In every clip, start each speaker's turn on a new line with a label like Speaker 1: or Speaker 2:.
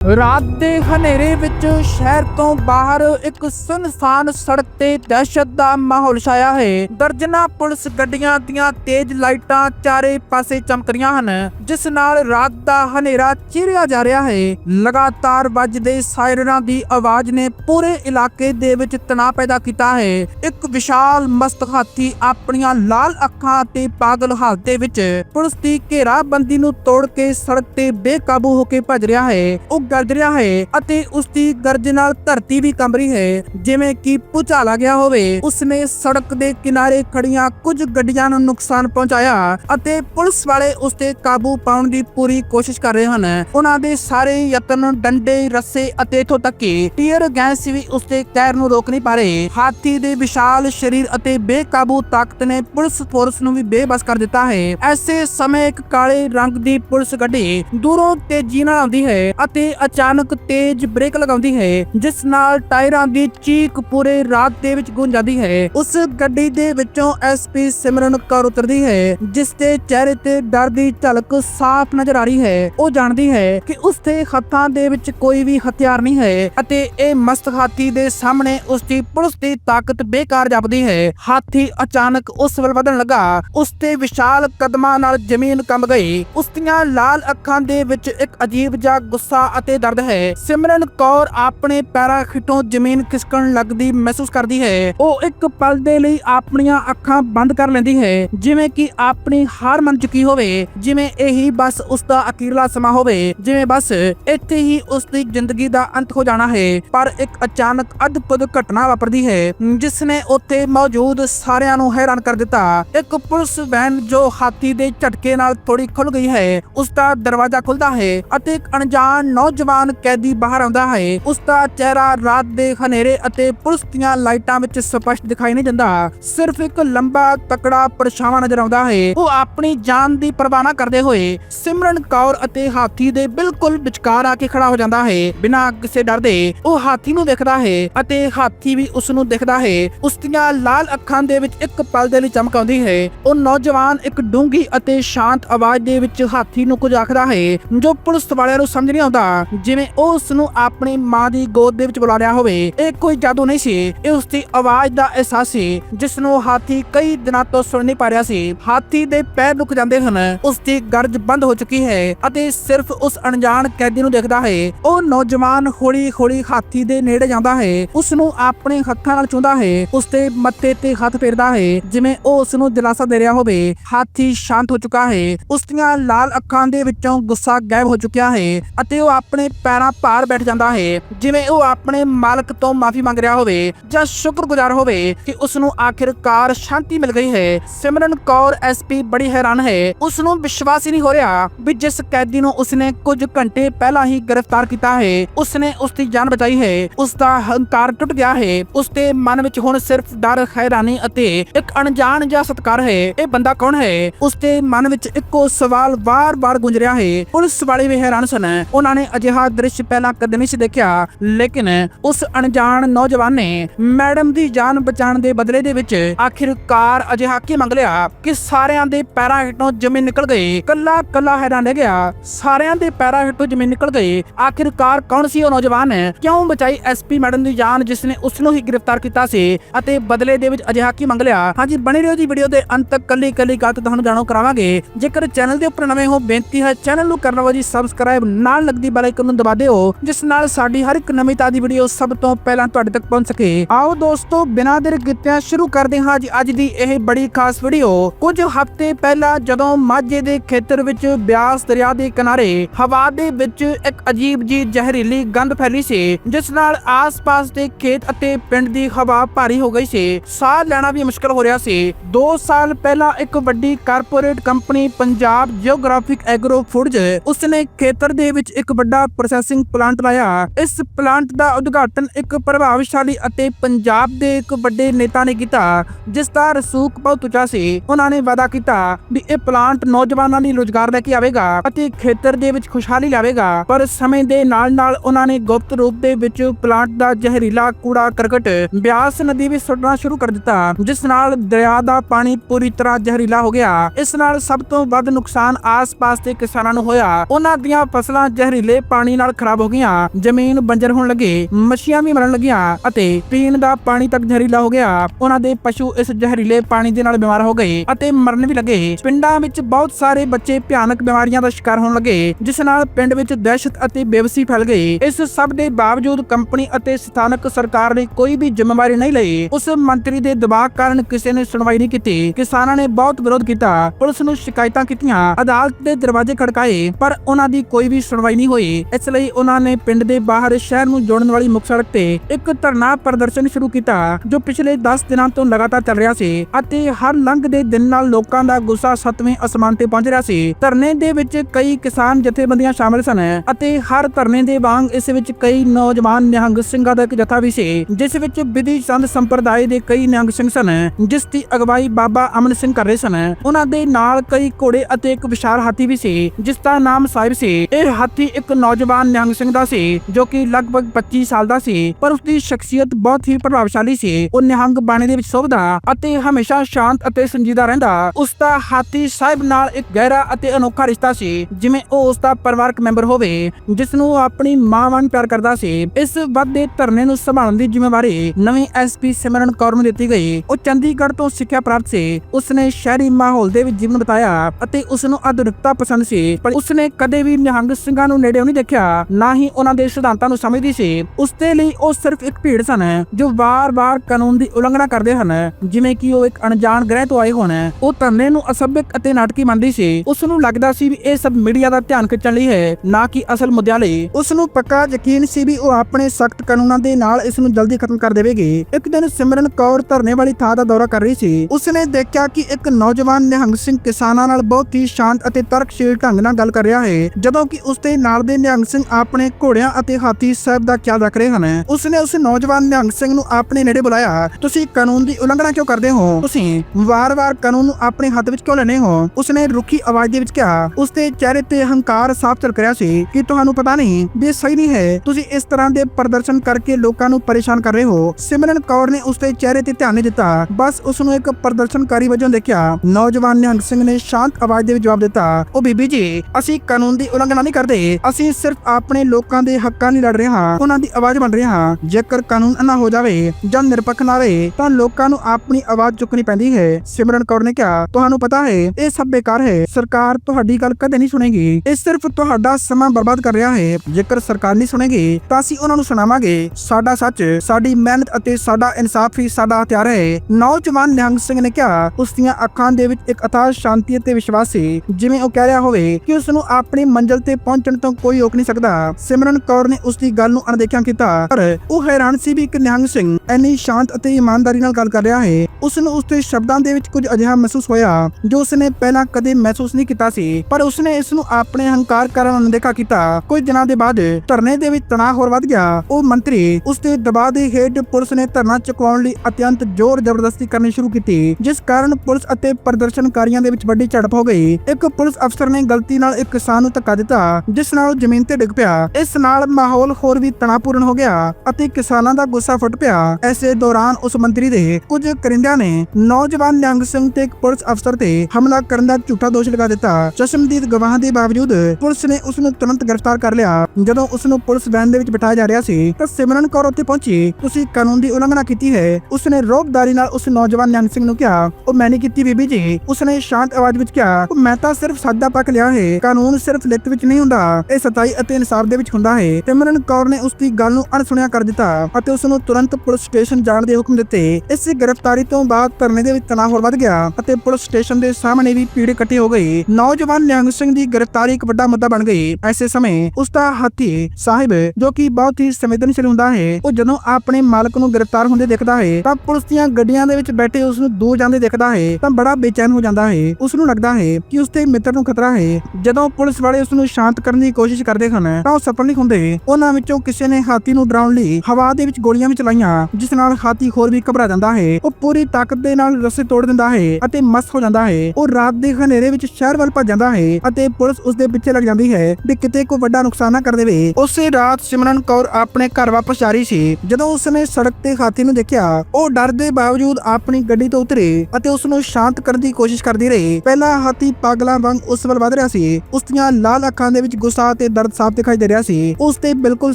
Speaker 1: ਰਾਤ ਦੇ ਹਨੇਰੇ ਵਿੱਚ ਸ਼ਹਿਰ ਤੋਂ ਬਾਹਰ ਇੱਕ ਸੁਨਸਾਨ ਸੜਕ ਤੇ ਦਹਿਸ਼ਤ ਦਾ ਮਾਹੌਲ ਛਾਇਆ ਹੈ। ਦਰਜਨਾ ਪੁਲਿਸ ਗੱਡੀਆਂ ਦੀਆਂ ਤੇਜ਼ ਲਾਈਟਾਂ ਚਾਰੇ ਪਾਸੇ ਚਮਕ ਰਹੀਆਂ ਹਨ, ਜਿਸ ਨਾਲ ਰਾਤ ਦਾ ਹਨੇਰਾ ਚਿਰਿਆ ਜਾ ਰਿਹਾ ਹੈ। ਲਗਾਤਾਰ ਵੱਜਦੇ ਸਾਇਰਨਾਂ ਦੀ ਆਵਾਜ਼ ਨੇ ਪੂਰੇ ਇਲਾਕੇ ਦੇ ਵਿੱਚ ਤਣਾਅ ਪੈਦਾ ਕੀਤਾ ਹੈ। ਇੱਕ ਵਿਸ਼ਾਲ ਮਸਤ ਹਾਥੀ ਆਪਣੀਆਂ ਲਾਲ ਅੱਖਾਂ ਤੇ ਪਾਗਲ ਹਾਲਤ ਦੇ ਵਿੱਚ ਪੁਲਿਸ ਦੀ ਘੇਰਾਬੰਦੀ ਨੂੰ ਤੋੜ ਕੇ ਸੜਕ ਤੇ ਬੇਕਾਬੂ ਹੋ ਕੇ ਭੱਜ ਰਿਹਾ ਹੈ। ਗਰਜ ਰਿਹਾ ਹੈ ਅਤੇ ਉਸ ਦੀ ਗਰਜ ਨਾਲ ਧਰਤੀ ਵੀ ਕੰਬ ਰਹੀ ਹੈ। ਜਿਵੇਂ ਕਿ ਭੁਚਾਲਾ ਗਿਆ ਹੋਵੇ, ਉਸਨੇ ਸੜਕ ਦੇ ਕਿਨਾਰੇ ਖੜੀਆਂ ਕੁਝ ਗੱਡੀਆਂ ਨੂੰ ਨੁਕਸਾਨ ਪਹੁੰਚਾਇਆ ਅਤੇ ਪੁਲਿਸ ਵਾਲੇ ਉਸ ਤੇ ਕਾਬੂ ਪਾਉਣ ਦੀ ਪੂਰੀ ਕੋਸ਼ਿਸ਼ ਕਰ ਰਹੇ ਹਨ। ਉਹਨਾਂ ਦੇ ਸਾਰੇ ਯਤਨ, ਡੰਡੇ, ਰੱਸੇ ਅਤੇ ਇਥੋਂ ਤੱਕ ਕਿ ਟੀਅਰ ਗੈਸ ਵੀ ਉਸ ਦੇ ਕਹਿਰ ਨੂੰ ਰੋਕ ਨਹੀਂ ਪਾ ਰਹੇ। ਹਾਥੀ ਦੇ ਵਿਸ਼ਾਲ ਸਰੀਰ ਅਤੇ ਬੇਕਾਬੂ ਤਾਕਤ ਨੇ ਪੁਲਿਸ ਫੋਰਸ ਨੂੰ ਵੀ ਬੇਬਸ ਕਰ ਦਿੱਤਾ ਹੈ। ਐਸੇ ਸਮੇਂ ਇੱਕ ਕਾਲੇ ਰੰਗ ਦੀ ਪੁਲਿਸ ਗੱਡੀ ਦੂਰੋਂ ਤੇਜ਼ੀ ਨਾਲ ਆਉਂਦੀ ਹੈ ਅਤੇ ਅਚਾਨਕ ਤੇਜ਼ ਬ੍ਰੇਕ ਲਗਾਉਂਦੀ ਹੈ, ਜਿਸ ਨਾਲ ਟਾਇਰਾਂ ਦੀ ਚੀਕ ਪੂਰੇ ਰਾਤ ਦੇ ਵਿੱਚ ਗੂੰਜ ਜਾਂਦੀ ਹੈ। ਉਸ ਗੱਡੀ ਦੇ ਵਿੱਚੋਂ ਐਸਪੀ ਸਿਮਰਨ ਕੌਰ ਉਤਰਦੀ ਹੈ, ਜਿਸ ਦੇ ਚਿਹਰੇ ਤੇ ਡਰ ਦੀ ਝਲਕ ਸਾਫ਼ ਨਜ਼ਰ ਆ ਰਹੀ ਹੈ। ਉਹ ਜਾਣਦੀ ਹੈ ਕਿ ਉਸ ਦੇ ਹੱਥਾਂ ਦੇ ਵਿੱਚ ਕੋਈ ਵੀ ਹਥਿਆਰ ਨਹੀਂ ਹੈ ਅਤੇ ਇਹ ਮਸਤ ਹਾਥੀ ਦੇ ਸਾਹਮਣੇ ਉਸ ਦੀ ਪੁਲਿਸ ਦੀ ਤਾਕਤ ਬੇਕਾਰ ਜਾਪਦੀ ਹੈ। ਹਾਥੀ ਅਚਾਨਕ ਉਸ ਵੱਲ ਵਧਣ ਲੱਗਾ। ਉਸ ਦੇ ਵਿਸ਼ਾਲ ਕਦਮਾਂ ਨਾਲ ਜ਼ਮੀਨ ਕੰਬ ਗਈ। ਉਸ ਦੀਆਂ ਲਾਲ ਅੱਖਾਂ ਦੇ ਵਿੱਚ ਇੱਕ ਅਜੀਬ ਜਿਹਾ ਗੁੱਸਾ ਅਤੇ ਦਰਦ ਹੈ। ਸਿਮਰਨ ਕੌਰ ਆਪਣੇ ਪੈਰਾਂ ਖਿੱਟੋਂ ਜ਼ਮੀਨ ਖਿਸਕਣ ਲੱਗਦੀ ਮਹਿਸੂਸ ਕਰਦੀ ਹੈ। ਉਹ ਇੱਕ ਪਲ ਦੇ ਲਈ ਆਪਣੀਆਂ ਅੱਖਾਂ ਬੰਦ ਕਰ ਲੈਂਦੀ ਹੈ। ਜਿਵੇਂ ਕਿ ਆਪਣੀ ਹਾਰ ਮੰਨ ਚੁੱਕੀ ਹੋਵੇ। ਜਿਵੇਂ ਇਹੀ ਬਸ ਉਸ ਦਾ ਅਖੀਰਲਾ ਸਮਾਂ ਹੋਵੇ। ਜਿਵੇਂ ਬਸ ਇੱਥੇ ਹੀ ਉਸ ਦੀ ਜ਼ਿੰਦਗੀ ਦਾ ਅੰਤ ਹੋ ਜਾਣਾ ਹੈ। ਪਰ ਇੱਕ ਅਚਾਨਕ ਅਦਭੁਤ ਘਟਨਾ ਵਾਪਰਦੀ ਹੈ। ਜਿਸ ਨੇ ਉੱਥੇ ਮੌਜੂਦ ਸਾਰਿਆਂ ਨੂੰ ਹੈਰਾਨ ਕਰ ਦਿੱਤਾ। ਇੱਕ ਪੁਲਿਸ ਵੈਨ ਜੋ ਹਾਥੀ ਦੇ ਝਟਕੇ ਨਾਲ ਥੋੜੀ ਖੁੱਲ ਗਈ ਹੈ। ਉਸ ਦਾ ਦਰਵਾਜ਼ਾ ਖੁੱਲਦਾ ਹੈ ਅਤੇ ਇੱਕ ਅਣਜਾਣ ਨੌਜਵਾਨ ਕੈਦੀ ਬਾਹਰ ਆਉਂਦਾ ਹੈ। ਉਸ ਦਾ ਚਿਹਰਾ ਰਾਤ ਦੇ ਹਨੇਰੇ ਅਤੇ ਪੁਲਿਸ ਦੀਆਂ ਲਾਈਟਾਂ ਵਿੱਚ ਸਪਸ਼ਟ ਦਿਖਾਈ ਨਹੀਂ ਦਿੰਦਾ। ਸਿਰਫ ਇੱਕ ਲੰਬਾ ਤਕੜਾ ਪਰਛਾਵਾਂ ਨਜ਼ਰ ਆਉਂਦਾ ਹੈ। ਉਹ ਆਪਣੀ ਜਾਨ ਦੀ ਪਰਵਾਹ ਨਾ ਕਰਦੇ ਹੋਏ ਸਿਮਰਨ ਕੌਰ ਅਤੇ ਹਾਥੀ ਦੇ ਬਿਲਕੁਲ ਵਿਚਕਾਰ ਆ ਕੇ ਖੜਾ ਹੋ ਜਾਂਦਾ ਹੈ। ਬਿਨਾਂ ਕਿਸੇ ਡਰ ਦੇ ਉਹ ਹਾਥੀ ਨੂੰ ਦੇਖਦਾ ਹੈ ਅਤੇ ਹਾਥੀ ਵੀ ਉਸ ਨੂੰ ਦਿਖਦਾ ਹੈ। ਉਸ ਦੀਆਂ ਲਾਲ ਅੱਖਾਂ ਦੇ ਵਿੱਚ ਇੱਕ ਪਲ ਦੇ ਲਈ ਚਮਕ ਆਉਂਦੀ ਹੈ। ਉਹ ਨੌਜਵਾਨ ਇੱਕ ਡੂੰਗੀ ਅਤੇ ਸ਼ਾਂਤ ਆਵਾਜ਼ ਦੇ ਵਿੱਚ ਹਾਥੀ ਨੂੰ ਕੁਝ ਆਖਦਾ ਹੈ, ਜੋ ਪੁਲਿਸ ਵਾਲਿਆਂ ਨੂੰ ਸਮਝ ਨਹੀਂ ਆਉਂਦਾ। ਜਿਵੇਂ ਉਹ ਉਸ ਨੂੰ ਆਪਣੀ ਮਾਂ ਦੀ ਗੋਦ ਦੇ ਵਿੱਚ ਬੁਲਾ ਰਿਹਾ ਹੋਵੇ, ਇਹ ਕੋਈ ਜਾਦੂ ਨਹੀਂ ਸੀ। ਇਹ ਉਸ ਦੀ ਆਵਾਜ਼ ਦਾ ਅਹਿਸਾਸ ਸੀ ਜਿਸ ਨੂੰ ਹਾਥੀ ਕਈ ਦਿਨਾਂ ਤੋਂ ਸੁਣ ਨਹੀਂ ਪਾ ਰਿਹਾ ਸੀ। ਹਾਥੀ ਦੇ ਪੈਰ ਰੁਕ ਜਾਂਦੇ ਹਨ ਉਸ ਦੀ ਗਰਜ ਬੰਦ ਹੋ ਚੁੱਕੀ ਹੈ ਅਤੇ ਸਿਰਫ ਉਸ ਅਣਜਾਣ ਕੈਦੀ ਨੂੰ ਦੇਖਦਾ ਹੈ। ਉਹ ਨੌਜਵਾਨ ਹੌਲੀ-ਹੌਲੀ ਹਾਥੀ ਦੇ ਨੇੜੇ ਜਾਂਦਾ ਹੈ ਉਸ ਨੂੰ ਆਪਣੇ ਹੱਥਾਂ ਨਾਲ ਚੁੰਦਾ ਹੈ ਉਸ ਦੇ ਮੱਥੇ ਤੇ ਹੱਥ ਫੇਰਦਾ ਹੈ। ਜਿਵੇਂ ਉਹ ਉਸ ਨੂੰ ਦਿਲਾਸਾ ਦੇ ਰਿਹਾ ਹੋਵੇ, ਹਾਥੀ ਸ਼ਾਂਤ ਹੋ ਚੁੱਕਾ ਹੈ ਉਸ ਦੀਆਂ ਲਾਲ ਅੱਖਾਂ ਦੇ ਵਿੱਚੋਂ ਗੁੱਸਾ ਗਾਇਬ ਹੋ ਚੁੱਕਿਆ ਹੈ ਅਤੇ ਉਹ ਆਪਣੇ ਪੈਰਾਂ ਭਾਰ ਬੈਠ ਜਾਂਦਾ ਹੈ। ਜਿਵੇਂ ਉਹ ਆਪਣੇ ਮਾਲਕ ਤੋਂ ਮਾਫੀ ਮੰਗ ਰਿਹਾ ਹੋਵੇ ਜਾਂ ਸ਼ੁਕਰਗੁਜ਼ਾਰ ਹੋਵੇ ਕਿ ਉਸ ਨੂੰ ਆਖਿਰਕਾਰ ਸ਼ਾਂਤੀ ਮਿਲ ਗਈ ਹੈ। ਸਿਮਰਨ ਕੌਰ ਐਸਪੀ ਬੜੀ ਹੈਰਾਨ ਹੈ। ਉਸ ਨੂੰ ਵਿਸ਼ਵਾਸ ਹੀ ਨਹੀਂ ਹੋ ਰਿਹਾ ਵੀ ਜਿਸ ਕੈਦੀ ਨੂੰ ਉਸਨੇ ਕੁਝ ਘੰਟੇ ਪਹਿਲਾਂ ਹੀ ਗ੍ਰਿਫਤਾਰ ਕੀਤਾ ਹੈ, ਉਸਨੇ ਉਸ ਦੀ ਜਾਨ ਬਚਾਈ ਹੈ। ਉਸ ਦਾ ਹੰਕਾਰ ਟੁੱਟ ਗਿਆ ਹੈ। ਉਸ ਦੇ ਮਨ ਵਿੱਚ ਹੁਣ ਸਿਰਫ ਡਰ, ਹੈਰਾਨੀ ਅਤੇ ਇੱਕ ਅਣਜਾਣ ਜਾਂ ਸਤਕਾਰ ਹੈ। ਇਹ ਬੰਦਾ ਕੌਣ ਹੈ? ਉਸ ਦੇ ਮਨ ਵਿੱਚ ਇੱਕੋ ਸਵਾਲ ਵਾਰ-ਵਾਰ ਗੂੰਜ ਰਿਹਾ ਹੈ। ਪੁਲਿਸ ਵਾਲੇ ਵੀ ਹੈਰਾਨ ਸਨ। ਉਹਨਾਂ ਨੇ ਅਜੇ ਅਜਿਹਾ ਦ੍ਰਿਸ਼ ਪਹਿਲਾਂ ਕਦੇ ਨਹੀਂ ਸੀ ਦੇਖਿਆ, ਲੇਕਿਨ ਉਸ ਅਣਜਾਣ ਨੌਜਵਾਨ ਨੇ ਮੈਡਮ ਦੀ ਜਾਨ ਬਚਾਉਣ ਦੇ ਬਦਲੇ ਦੇ ਵਿੱਚ ਆਖਿਰਕਾਰ ਅਜਿਹਾ ਕੀ ਮੰਗ ਲਿਆ ਕਿ ਸਾਰਿਆਂ ਦੇ ਪੈਰਾਂ ਹੇਠੋਂ ਜ਼ਮੀਨ ਨਿਕਲ ਗਈ। ਕੱਲਾ ਕੱਲਾ ਹੈਰਾਨ ਰਹਿ ਗਿਆ। ਸਾਰਿਆਂ ਦੇ ਪੈਰਾਂ ਹੇਠੋਂ ਜ਼ਮੀਨ ਨਿਕਲ ਗਈ। ਆਖਿਰਕਾਰ ਕੌਣ ਸੀ ਉਹ ਨੌਜਵਾਨ? ਕਿਉਂ ਬਚਾਈ ਐਸਪੀ ਮੈਡਮ ਦੀ ਜਾਨ ਜਿਸ ਨੇ ਉਸ ਨੂੰ ਹੀ ਗ੍ਰਿਫਤਾਰ ਕੀਤਾ ਸੀ? ਅਤੇ ਬਦਲੇ ਦੇ ਵਿੱਚ ਅਜਿਹਾ ਕੀ ਮੰਗ ਲਿਆ? ਹਾਂਜੀ, ਬਣੇ ਰਹੋ ਜੀ ਵੀਡੀਓ ਦੇ ਅੰਤ ਤੱਕ। ਕੱਲੀ ਕੱਲੀ ਗੱਲ ਤੁਹਾਨੂੰ ਜਾਣੋ ਕਰਾਵਾਂਗੇ। ਜੇਕਰ ਚੈਨਲ ਦੇ ਉੱਪਰ ਨਵੇਂ ਹੋ, ਬੇਨਤੀ ਹੈ ਚੈਨਲ ਨੂੰ ਕਰਨਾ ਵਾ ਸਬਸਕ੍ਰਾਈਬ ਨਾਲ ਲੱਗਦੀ ਬੈਲ ਆਈਕਨ ਨੂੰ ਦਬਾ ਦਿਓ, ਜਿਸ ਨਾਲ ਸਾਡੀ ਹਰ ਇੱਕ ਨਵੀਂ ਤਾਜ਼ੀ ਵੀਡੀਓ ਸਭ ਤੋਂ ਪਹਿਲਾਂ ਤੁਹਾਡੇ ਤੱਕ ਪਹੁੰਚ ਸਕੇ। ਆਓ ਦੋਸਤੋ, ਬਿਨਾਂ ਦੇਰ ਕੀਤਿਆਂ ਸ਼ੁਰੂ ਕਰਦੇ ਹਾਂ ਜੀ ਅੱਜ ਦੀ ਇਹ ਬੜੀ ਖਾਸ ਵੀਡੀਓ ਕੁਝ ਹਫ਼ਤੇ ਪਹਿਲਾਂ ਜਦੋਂ ਮਾਝੇ ਦੇ ਖੇਤਰ ਵਿੱਚ ਬਿਆਸ ਦਰਿਆ ਦੇ ਕਿਨਾਰੇ ਹਵਾ ਦੇ ਵਿੱਚ ਇੱਕ ਅਜੀਬ ਜੀ ਜ਼ਹਿਰੀਲੀ ਗੰਧ ਫੈਲੀ ਸੀ, ਜਿਸ ਨਾਲ ਆਸ-ਪਾਸ ਦੇ ਖੇਤ ਅਤੇ ਪਿੰਡ ਦੀ ਹਵਾ ਭਾਰੀ ਹੋ ਗਈ ਸੀ। ਸਾਹ ਲੈਣਾ ਵੀ ਮੁਸ਼ਕਲ ਹੋ ਰਿਹਾ ਸੀ। 2 ਸਾਲ ਪਹਿਲਾਂ ਇੱਕ ਵੱਡੀ corporate company, Punjab geographic agro foods ਉਸਨੇ ਖੇਤਰ ਦੇ ਵਿੱਚ ਇੱਕ ਵੱਡਾ ਪ੍ਰੋਸੈਸਿੰਗ ਪਲਾਂਟ ਲਾਇਆ। ਇਸ ਪਲਾਂਟ ਦਾ ਉਦਘਾਟਨ ਇੱਕ ਪ੍ਰਭਾਵਸ਼ਾਲੀ ਅਤੇ ਪੰਜਾਬ ਦੇ ਇੱਕ ਵੱਡੇ ਨੇਤਾ ਨੇ ਕੀਤਾ, ਜਿਸ ਦਾ ਰਸੂਖ ਬਹੁਤ ਉੱਚਾ ਸੀ। ਉਹਨਾਂ ਨੇ ਵਾਅਦਾ ਕੀਤਾ ਵੀ ਇਹ ਪਲਾਂਟ ਨੌਜਵਾਨਾਂ ਲਈ ਰੋਜ਼ਗਾਰ ਲੈ ਕੇ ਆਵੇਗਾ ਅਤੇ ਖੇਤਰ ਦੇ ਵਿੱਚ ਖੁਸ਼ਹਾਲੀ ਲਾਵੇਗਾ ਪਰ ਸਮੇਂ ਦੇ ਨਾਲ-ਨਾਲ ਉਹਨਾਂ ਨੇ ਗੁਪਤ ਰੂਪ ਦੇ ਵਿੱਚ ਪਲਾਂਟ ਦਾ ਜ਼ਹਿਰੀਲਾ ਕੂੜਾ ਕਰਕਟ ਬਿਆਸ ਨਦੀ ਵਿੱਚ ਸੁੱਟਣਾ ਸ਼ੁਰੂ ਕਰ ਦਿੱਤਾ, ਜਿਸ ਨਾਲ ਦਰਿਆ ਦਾ ਪਾਣੀ ਪੂਰੀ ਤਰ੍ਹਾਂ ਜ਼ਹਿਰੀਲਾ ਹੋ ਗਿਆ। ਇਸ ਨਾਲ ਸਭ ਤੋਂ ਵੱਧ ਨੁਕਸਾਨ ਆਸ-ਪਾਸ ਦੇ ਕਿਸਾਨਾਂ ਨੂੰ ਹੋਇਆ। ਉਹਨਾਂ ਦੀਆਂ ਫਸਲਾਂ ਜ਼ਹਿਰੀਲੇ ਪਾਣੀ ਨਾਲ ਖਰਾਬ ਹੋ ਗਈਆਂ। ਜ਼ਮੀਨ ਬੰਜਰ ਹੋਣ ਲੱਗੇ, ਮੱਛੀਆਂ ਵੀ ਮਰਨ ਲੱਗੀਆਂ ਅਤੇ ਪੀਣ ਦਾ ਪਾਣੀ ਤੱਕ ਜ਼ਹਿਰੀਲਾ ਹੋ ਗਿਆ। ਉਹਨਾਂ ਦੇ ਪਸ਼ੂ ਇਸ ਜ਼ਹਿਰੀਲੇ ਪਾਣੀ ਦੇ ਨਾਲ ਬਿਮਾਰ ਹੋ ਗਏ ਅਤੇ ਮਰਨ ਵੀ ਲੱਗੇ। ਪਿੰਡਾਂ ਵਿੱਚ ਬਹੁਤ ਸਾਰੇ ਬੱਚੇ ਭਿਆਨਕ ਬਿਮਾਰੀਆਂ ਦਾ ਸ਼ਿਕਾਰ ਹੋਣ ਲੱਗੇ, ਜਿਸ ਨਾਲ ਪਿੰਡ ਵਿੱਚ ਦਹਿਸ਼ਤ ਅਤੇ ਬੇਵਸੀ ਫੈਲ ਗਈ। ਇਸ ਸਭ ਦੇ ਬਾਵਜੂਦ ਕੰਪਨੀ ਅਤੇ ਸਥਾਨਕ ਸਰਕਾਰ ਨੇ ਕੋਈ ਵੀ ਜ਼ਿੰਮੇਵਾਰੀ ਨਹੀਂ ਲਈ। ਉਸ ਮੰਤਰੀ ਦੇ ਦਬਾਅ ਕਾਰਨ ਕਿਸੇ ਨੇ ਸੁਣਵਾਈ ਨਹੀਂ ਕੀਤੀ। ਕਿਸਾਨਾਂ ਨੇ ਬਹੁਤ ਵਿਰੋਧ ਕੀਤਾ। ਪੁਲਿਸ ਨੂੰ ਸ਼ਿਕਾਇਤਾਂ ਕੀਤੀਆਂ। ਅਦਾਲਤ ਦੇ ਦਰਵਾਜ਼ੇ ਖੜਕਾਏ, ਪਰ ਉਹਨਾਂ ਦੀ ਕੋਈ ਵੀ ਸੁਣਵਾਈ ਨਹੀਂ ਹੋਈ। ਇਸ ਲਈ ਉਹਨਾਂ ਨੇ ਪਿੰਡ ਦੇ ਬਾਹਰ ਸ਼ਹਿਰ ਨੂੰ ਜੋੜਨ ਵਾਲੀ ਮੁੱਖ ਸੜਕ ਤੇ ਇੱਕ ਧਰਨਾ ਪ੍ਰਦਰਸ਼ਨ ਸ਼ੁਰੂ ਕੀਤਾ, ਜੋ ਪਿਛਲੇ 10 ਦਿਨਾਂ ਤੋਂ ਲਗਾਤਾਰ ਚੱਲ ਰਿਹਾ ਸੀ ਅਤੇ ਹਰ ਲੰਘਦੇ ਦਿਨ ਨਾਲ ਲੋਕਾਂ ਦਾ ਗੁੱਸਾ ਸੱਤਵੇਂ ਅਸਮਾਨ ਤੇ ਪਹੁੰਚ ਰਿਹਾ ਸੀ। ਧਰਨੇ ਦੇ ਵਿੱਚ ਕਈ ਕਿਸਾਨ ਜਥੇਬੰਦੀਆਂ ਸ਼ਾਮਲ ਸਨ ਅਤੇ ਹਰ ਧਰਨੇ ਦੇ ਵਾਂਗ ਇਸ ਵਿੱਚ ਕਈ ਨੌਜਵਾਨ ਨਿਹੰਗ ਸਿੰਘਾਂ ਦਾ ਇੱਕ ਜਥਾ ਵੀ ਸੀ, ਜਿਸ ਵਿੱਚ ਵਿਧੀ ਚੰਦ ਸੰਪਰਦਾਇ ਦੇ ਕਈ ਨਿਹੰਗ ਸਿੰਘ ਸਨ, ਜਿਸ ਦੀ ਅਗਵਾਈ ਬਾਬਾ ਅਮਨ ਸਿੰਘ ਕਰ ਰਹੇ ਸਨ। ਉਹਨਾਂ ਦੇ ਨਾਲ ਕਈ ਘੋੜੇ ਅਤੇ ਇੱਕ ਵਿਸ਼ਾਲ ਹਾਥੀ ਵੀ ਸੀ, ਜਿਸ ਦਾ ਨਾਮ ਸਾਹਿਬ ਸੀ। ਇਹ ਹਾਥੀ ਇੱਕ ਨੌਜਵਾਨ ਨਿਹੰਗ ਸਿੰਘ ਦਾ ਸੀ, ਜੋ ਕਿ ਲਗਭਗ 25 ਸਾਲ ਦਾ ਸੀ, ਪਰ ਉਸ ਦੀ ਸ਼ਖਸੀਅਤ ਬਹੁਤ ਹੀ ਪ੍ਰਭਾਵਸ਼ਾਲੀ ਸੀ। ਉਹ ਨਿਹੰਗ ਬਾਣੇ ਦੇ ਵਿੱਚ ਸ਼ੋਭਦਾ ਅਤੇ ਹਮੇਸ਼ਾ ਸ਼ਾਂਤ ਅਤੇ ਸੰਜੀਦਾ ਰਹਿੰਦਾ। ਉਸ ਦਾ ਹਾਥੀ ਸਾਹਿਬ ਨਾਲ ਇੱਕ ਗਹਿਰਾ ਅਤੇ ਅਨੋਖਾ ਰਿਸ਼ਤਾ ਸੀ, ਜਿਵੇਂ ਉਹ ਉਸ ਦਾ ਪਰਿਵਾਰਕ ਮੈਂਬਰ ਹੋਵੇ ਜਿਸ ਨੂੰ ਆਪਣੀ ਮਾਂ ਵਾਂਗ ਪਿਆਰ ਕਰਦਾ ਸੀ। ਇਸ ਵੱਡੇ ਧਰਨੇ ਨੂੰ ਸੰਭਾਲਣ ਦੀ ਜ਼ਿੰਮੇਵਾਰੀ ਨਵੀਂ ਐਸਪੀ ਸਿਮਰਨ ਕੌਰ ਨੂੰ ਦਿੱਤੀ ਗਈ। ਉਹ ਚੰਡੀਗੜ੍ਹ ਤੋਂ ਸਿੱਖਿਆ ਪ੍ਰਾਪਤ ਸੀ। ਉਸਨੇ ਸ਼ਹਿਰੀ ਮਾਹੌਲ ਦੇ ਵਿੱਚ ਜੀਵਨ ਬਿਤਾਇਆ ਅਤੇ ਉਸ ਨੂੰ ਆਧੁਨਿਕਤਾ ਪਸੰਦ ਸੀ, ਪਰ ਉਸਨੇ ਕਦੇ ਵੀ ਨਿਹੰਗ ਸਿੰਘਾਂ ਨੂੰ ਨੇੜਿਓਂ ਨਹੀਂ ਦੇਖਿਆ, ਨਾ ਹੀ ਉਹਨਾਂ ਦੇ ਸਿਧਾਂਤਾਂ ਨੂੰ ਸਮਝਦੀ ਸੀ। ਉਸ ਦੇ ਲਈ ਉਹ ਸਿਰਫ ਇੱਕ ਭੀੜ ਸਨ, ਜੋ ਵਾਰ-ਵਾਰ ਕਾਨੂੰਨ ਦੀ ਉਲੰਘਣਾ ਕਰਦੇ ਹਨ, ਜਿਵੇਂ ਕਿ ਉਹ ਇੱਕ ਅਣਜਾਣ ਗ੍ਰਹਿ ਤੋਂ ਆਏ ਹੋਣ। ਉਹ ਧਰਨੇ ਨੂੰ ਅਸਭਿਅਕ ਅਤੇ ਨਾਟਕੀ ਮੰਨਦੀ ਸੀ। ਉਸ ਨੂੰ ਲੱਗਦਾ ਸੀ ਵੀ ਇਹ ਸਭ ਮੀਡੀਆ ਦਾ ਧਿਆਨ ਖਿੱਚਣ ਲਈ ਹੈ, ਨਾ ਕਿ ਅਸਲ ਮੁੱਦਿਆਂ ਲਈ। ਉਸ ਨੂੰ ਪੱਕਾ ਯਕੀਨ ਸੀ ਵੀ ਉਹ ਆਪਣੇ ਸਖਤ ਕਾਨੂੰਨਾਂ ਦੇ ਨਾਲ ਇਸ ਨੂੰ ਜਲਦੀ ਖਤਮ ਕਰ ਦੇਵੇਗੀ। ਇੱਕ ਦਿਨ ਸਿਮਰਨ ਕੌਰ ਧਰਨੇ ਵਾਲੀ ਥਾਂ ਦਾ ਦੌਰਾ ਕਰ ਰਹੀ ਸੀ। ਉਸਨੇ ਦੇਖਿਆ ਕਿ ਇੱਕ ਨੌਜਵਾਨ ਨਿਹੰਗ ਸਿੰਘ ਕਿਸਾਨਾਂ ਨਾਲ ਬਹੁਤ ਹੀ ਸ਼ਾਂਤ ਅਤੇ ਤਰਕਸ਼ੀਲ ਢੰਗ ਨਾਲ ਗੱਲ ਕਰ ਰਿਹਾ ਹੈ, ਜਦੋਂ ਕਿ ਉਸ ਦੇ ਨਾਲ ਦੇ ਨਿਹੰਗ ਸਿੰਘ ਆਪਣੇ ਘੋੜਿਆਂ ਅਤੇ ਹਾਥੀ ਸਾਹਿਬ ਦਾ ਖਿਆਲ ਰੱਖ ਰਹੇ ਹਨ? ਉਸਨੇ ਉਸ ਨੌਜਵਾਨ ਨਿਹੰਗ ਸਿੰਘ ਨੂੰ ਆਪਣੇ ਨੇੜੇ ਬੁਲਾਇਆ। ਤੁਸੀਂ ਕਾਨੂੰਨ ਦੀ ਉਲੰਘਣਾ ਕਿਉਂ ਕਰਦੇ ਹੋ? ਤੁਸੀਂ ਵਾਰ-ਵਾਰ ਕਾਨੂੰਨ ਨੂੰ ਆਪਣੇ ਹੱਥ ਵਿੱਚ ਕਿਉਂ ਲੈਣੇ ਹੋ? ਉਸਨੇ ਰੁੱਖੀ ਆਵਾਜ਼ ਦੇ ਵਿੱਚ ਕਿਹਾ ਉਸ ਦੇ ਚਿਹਰੇ ਤੇ ਹੰਕਾਰ ਸਾਫ਼ ਝਲਕ ਰਿਹਾ ਸੀ। ਕਿ ਤੁਹਾਨੂੰ ਪਤਾ ਨਹੀਂ? ਵੀ ਸਹੀ ਨਹੀਂ ਹੈ। ਤੁਸੀਂ ਇਸ ਤਰ੍ਹਾਂ ਦੇ ਪ੍ਰਦਰਸ਼ਨ ਕਰਕੇ ਲੋਕਾਂ ਨੂੰ ਪਰੇਸ਼ਾਨ ਕਰ ਰਹੇ ਹੋ। ਸਿਮਰਨ ਕੌਰ ਨੇ ਉਸ ਦੇ ਚਿਹਰੇ ਤੇ ਧਿਆਨ ਨਹੀਂ ਦਿੱਤਾ। ਬਸ ਉਸ ਨੂੰ ਇੱਕ ਪ੍ਰਦਰਸ਼ਨਕਾਰੀ ਵਜੋਂ ਦੇਖਿਆ। ਨੌਜਵਾਨ ਨਿਹੰਗ ਸਿੰਘ ਨੇ ਸ਼ਾਂਤ ਆਵਾਜ਼ ਦੇ ਵਿੱਚ ਜਵਾਬ ਦਿੱਤਾ ਉਹ ਬੀਬੀ ਜੀ, ਅਸੀਂ ਕਾਨੂੰਨ ਦੀ ਉਲੰਘਣਾ ਨਹੀਂ ਕਰਦੇ। ਅਸੀਂ ਸਿਰਫ ਆਪਣੇ ਲੋਕਾਂ ਦੇ ਹੱਕਾਂ ਲਈ ਲੜ ਰਹੇ। ਹਾਂ ਉਹਨਾਂ ਦੀ ਆਵਾਜ਼ ਬਣ ਰਹੇ ਹਾਂ। ਜੇਕਰ ਕਾਨੂੰਨ ਨਾ ਹੋ ਜਾਵੇ ਜਾਂ ਨਿਰਪੱਖ ਨਾ ਰਹੇ, ਤਾਂ ਲੋਕਾਂ ਨੂੰ ਆਪਣੀ ਆਵਾਜ਼ ਚੁੱਕਣੀ ਪੈਂਦੀ ਹੈ। ਸਿਮਰਨ ਕੌਰ ਨੇ ਕਿਹਾ, ਤੁਹਾਨੂੰ ਪਤਾ ਹੈ, ਇਹ ਸਭ ਬੇਕਾਰ ਹੈ। ਸਰਕਾਰ ਤੁਹਾਡੀ ਗੱਲ ਕਦੇ ਨਹੀਂ ਸੁਣੇਗੀ। ਇਹ ਸਿਰਫ ਤੁਹਾਡਾ ਸਮਾਂ ਬਰਬਾਦ ਕਰ ਰਿਹਾ ਹੈ। ਜੇਕਰ ਸਰਕਾਰ ਨਹੀਂ ਸੁਣੇਗੀ, ਤਾਂ ਅਸੀਂ ਉਹਨਾਂ ਨੂੰ ਸੁਣਾਵਾਂਗੇ। ਸਾਡਾ ਸੱਚ, ਸਾਡੀ ਮਿਹਨਤ ਅਤੇ ਸਾਡਾ ਇਨਸਾਫ ਹੀ ਸਾਡਾ ਹਥਿਆਰ ਹੈ। ਨੌਜਵਾਨ ਨਿਹੰਗ ਸਿੰਘ ਨੇ ਕਿਹਾ, ਉਸ ਦੀਆਂ ਅੱਖਾਂ ਦੇ ਵਿੱਚ ਇੱਕ ਅਥਾਹ ਸ਼ਾਂਤੀ ਅਤੇ ਵਿਸ਼ਵਾਸ ਸੀ। ਜਿਵੇਂ ਉਹ ਕਹਿ ਰਿਹਾ ਹੋਵੇ ਕਿ ਉਸ ਨੂੰ ਆਪਣੀ ਮੰਜ਼ਿਲ ਤੇ ਪਹੁੰਚਣ ਤੋਂ ਕੋਈ ਰੋਕ ਨਹੀਂ ਸਕਦਾ। ਸਿਮਰਨ ਕੌਰ ਨੇ ਉਸ ਦੀ ਗੱਲ ਨੂੰ ਅਣਦੇਖਿਆ ਕੀਤਾ। ਪਰ ਉਹ ਹੈਰਾਨ ਸੀ ਵੀ ਇੱਕ ਨਿਹੰਗ ਸਿੰਘ ਇੰਨੀ ਸ਼ਾਂਤ ਅਤੇ ਇਮਾਨਦਾਰੀ ਨਾਲ ਗੱਲ ਕਰ ਰਿਹਾ ਹੈ। ਉਸ ਨੂੰ ਉਸ ਦੇ ਸ਼ਬਦਾਂ ਦੇ ਵਿੱਚ ਕੁਝ ਅਜਿਹਾ ਮਹਿਸੂਸ ਹੋਇਆ, ਜੋ ਉਸਨੇ ਪਹਿਲਾਂ ਕਦੇ ਮਹਿਸੂਸ ਨਹੀਂ ਕੀਤਾ ਸੀ। ਪਰ ਉਸਨੇ ਇਸ ਨੂੰ ਆਪਣੇ ਹੰਕਾਰ ਕਾਰਨ ਅਣਦੇਖਾ ਕੀਤਾ। ਕੁਝ ਦਿਨਾਂ ਦੇ ਬਾਅਦ ਧਰਨੇ ਦੇ ਵਿੱਚ ਤਣਾਅ ਹੋਰ ਵੱਧ ਗਿਆ। ਉਹ ਮੰਤਰੀ ਉਸ ਦੇ ਦਬਾਅ ਦੇ ਹੇਠ ਪੁਲਿਸ ਨੇ ਧਰਨਾ ਚੁਕਵਾਉਣ ਲਈ ਅਤਿਅੰਤ ਜ਼ੋਰ ਜ਼ਬਰਦਸਤੀ ਕਰਨੀ ਸ਼ੁਰੂ ਕੀਤੀ, ਜਿਸ ਕਾਰਨ ਪੁਲਿਸ ਅਤੇ ਪ੍ਰਦਰਸ਼ਨਕਾਰੀਆਂ ਦੇ ਵਿੱਚ ਵੱਡੀ ਝੜਪ ਹੋ ਗਈ। ਇੱਕ ਪੁਲਿਸ ਅਫਸਰ ਨੇ ਗਲਤੀ ਨਾਲ ਇੱਕ ਕਿਸਾਨ ਨੂੰ ਧੱਕਾ ਦਿੱਤਾ, ਜਿਸ ਨਾਲ ਉਹ ਜ਼ਮੀਨ ਤੇ ਡਿੱਗ ਪਿਆ। ਇਸ ਨਾਲ ਮਾਹੌਲ ਹੋਰ ਵੀ ਤਣਾਅਪੂਰਨ ਹੋ ਗਿਆ ਅਤੇ ਕਿਸਾਨਾਂ ਦਾ ਗੁੱਸਾ ਫੁੱਟ ਪਿਆ। ਐਸੇ ਦੌਰਾਨ ਉਸ ਮੰਤਰੀ ਦੇ ਕੁਝ ਕਰਿੰਦਿਆਂ ਨੇ ਨੌਜਵਾਨ ਨਿਹੰਗ ਸਿੰਘ ਤੇ ਇੱਕ ਪੁਲਿਸ ਅਫਸਰ ਤੇ ਹਮਲਾ ਕਰਨ ਦਾ ਝੂਠਾ ਦੋਸ਼ ਲਗਾ ਦਿੱਤਾ। ਚਸ਼ਮਦੀਦ ਗਵਾਹਾਂ ਦੇ ਬਾਵਜੂਦ ਪੁਲਿਸ ਨੇ ਉਸ ਨੂੰ ਤੁਰੰਤ ਗ੍ਰਿਫਤਾਰ ਕਰ ਲਿਆ। ਜਦੋਂ ਉਸ ਨੂੰ ਪੁਲਿਸ ਵੈਨ ਦੇ ਵਿੱਚ ਬਿਠਾਇਆ ਜਾ ਰਿਹਾ ਸੀ, ਤਾਂ ਸਿਮਰਨ ਕੌਰ ਉੱਥੇ ਪਹੁੰਚੀ। ਤੁਸੀਂ ਕਾਨੂੰਨ ਦੀ ਉਲੰਘਣਾ ਕੀਤੀ ਹੈ। ਉਸ ਨੇ ਰੋਬਦਾਰੀ ਨਾਲ ਉਸ ਨੌਜਵਾਨ ਨਿਹੰਗ ਸਿੰਘ ਨੂੰ ਕਿਹਾ, ਉਹ ਮੈਂ ਨਹੀਂ ਕੀਤੀ ਬੀਬੀ ਜੀ। ਉਸ ਨੇ ਸ਼ਾਂਤ ਆਵਾਜ਼ ਵਿੱਚ ਕਿਹਾ, "ਉਹ ਮੈਂ ਤਾਂ ਸਿਰਫ ਸਾਦਾ ਪੱਕ ਲਿਆ ਹੈ। ਕਾਨੂੰਨ ਸਿਰਫ ਲਿਖਤ ਵਿੱਚ ਨਹੀਂ ਹੁੰਦਾ। ਇਹ ਸਤਾਈ ਅਤੇ ਇਨਸਾਫ ਦੇ ਵਿੱਚ ਹੁੰਦਾ ਹੈ। ਸਿਮਰਨ ਕੌਰ ਨੇ ਉਸ ਦੀ ਗੱਲ ਨੂੰ ਅਣਸੁਣਿਆ ਕਰ ਦਿੱਤਾ ਅਤੇ ਉਸ ਨੂੰ ਤੁਰੰਤ ਪੁਲਿਸ ਸਟੇਸ਼ਨ ਜਾਣ ਦੇ ਹੁਕਮ ਦਿੱਤੇ। ਇਸ ਗ੍ਰਿਫਤਾਰੀ ਤੋਂ ਬਾਅਦ ਧਰਨੇ ਦੇ ਵਿੱਚ ਤਣਾਅ ਹੋਰ ਵੱਧ ਗਿਆ ਅਤੇ ਪੁਲਿਸ ਸਟੇਸ਼ਨ ਦੇ ਸਾਹਮਣੇ ਵੀ ਭੀੜ ਇਕੱਠੀ ਹੋ ਗਈ। ਨੌਜਵਾਨ ਨਿਹੰਗ ਸਿੰਘ ਦੀ ਗ੍ਰਿਫਤਾਰੀ ਇੱਕ ਵੱਡਾ ਮੁੱਦਾ ਬਣ ਗਈ। ਐਸੇ ਸਮੇਂ ਉਸ ਦਾ ਹਾਥੀ ਸਾਹਿਬ, ਜੋ ਕਿ ਬਹੁਤ ਹੀ ਸੰਵੇਦਨਸ਼ੀਲ ਹੁੰਦਾ ਹੈ, ਉਹ ਜਦੋਂ ਆਪਣੇ ਮਾਲਕ ਨੂੰ ਗ੍ਰਿਫਤਾਰ ਹੁੰਦੇ ਦੇਖਦਾ ਹੈ, ਤਾਂ ਪੁਲਿਸ ਦੀਆਂ ਗੱਡੀਆਂ ਦੇ ਵਿੱਚ ਬੈਠੇ ਉਸ ਨੂੰ ਦੂਰ ਜਾਂਦੇ ਦੇਖਦਾ ਹੈ, ਤਾਂ ਬੜਾ ਬੇਚੈਨ ਹੋ ਜਾਂਦਾ ਹੈ। ਉਸ ਨੂੰ ਲੱਗਦਾ ਹੈ ਕਿ ਉਸ ਦੇ ਮਿੱਤਰ ਨੂੰ ਖਤਰਾ ਹੈ। ਜਦੋਂ ਪੁਲਿਸ ਵਾਲੇ ਉਸ ਨੂੰ ਸ਼ਾਂਤ ਕਰਨ ਦੀ ਕੋਸ਼ਿਸ਼ ਕਰਦੇ ਹਨ, ਤਾਂ ਉਹ ਸਫਲ ਨਹੀਂ ਹੁੰਦੇ। ਉਹਨਾਂ ਵਿੱਚੋਂ ਕਿਸੇ ਨੇ ਹਾਥੀ ਨੂੰ ਡਰਾਉਣ ਲਈ ਹਵਾ ਦੇ ਵਿੱਚ ਗੋਲੀਆਂ ਵੀ ਚਲਾਈਆਂ, ਜਿਸ ਨਾਲ ਹਾਥੀ ਹੋਰ ਵੀ ਘਬਰਾ ਜਾਂਦਾ ਹੈ। ਉਹ ਪੂਰੀ ਤਾਕਤ ਦੇ ਨਾਲ ਰੱਸੇ ਤੋੜ ਦਿੰਦਾ ਹੈ ਅਤੇ ਮਸਤ ਹੋ ਜਾਂਦਾ ਹੈ। ਉਹ ਰਾਤ ਦੇ ਹਨੇਰੇ ਵਿੱਚ ਸ਼ਹਿਰ ਵੱਲ ਭੱਜ ਜਾਂਦਾ ਹੈ ਅਤੇ ਪੁਲਿਸ ਉਸ ਦੇ ਪਿੱਛੇ ਲੱਗ ਜਾਂਦੀ ਹੈ ਵੀ ਕਿਤੇ ਕੋਈ ਵੱਡਾ ਨੁਕਸਾਨ ਨਾ ਕਰ ਦੇਵੇ। ਉਸੇ ਰਾਤ ਸਿਮਰਨ ਕੌਰ ਆਪਣੇ ਘਰ ਵਾਪਸ ਜਾ ਰਹੀ ਸੀ। ਜਦੋਂ ਉਸਨੇ ਸੜਕ ਤੇ ਹਾਥੀ ਨੂੰ ਦੇਖਿਆ, ਉਹ ਡਰ ਦੇ ਬਾਵਜੂਦ ਆਪਣੀ ਗੱਡੀ ਤੋਂ ਉਤਰੇ ਅਤੇ ਉਸ ਨੂੰ ਸ਼ਾਂਤ ਕਰਨ ਦੀ ਕੋਸ਼ਿਸ਼ ਕਰਦੀ ਰਹੀ। ਪਹਿਲਾ ਹਾਥੀ ਪਾਗਲਾਂ ਵਾਂਗ ਉਸ ਵੱਲ ਵਧ ਰਿਹਾ ਸੀ। ਉਸ ਦੀਆਂ ਲਾਲ ਅੱਖਾਂ ਦੇ ਵਿੱਚ ਗੁੱਸਾ ਤੇ ਦਰਦ ਸਾਫ਼ ਦਿਖਾਈ ਦੇ ਰਿਹਾ ਸੀ। ਉਸ ਦੇ ਬਿਲਕੁਲ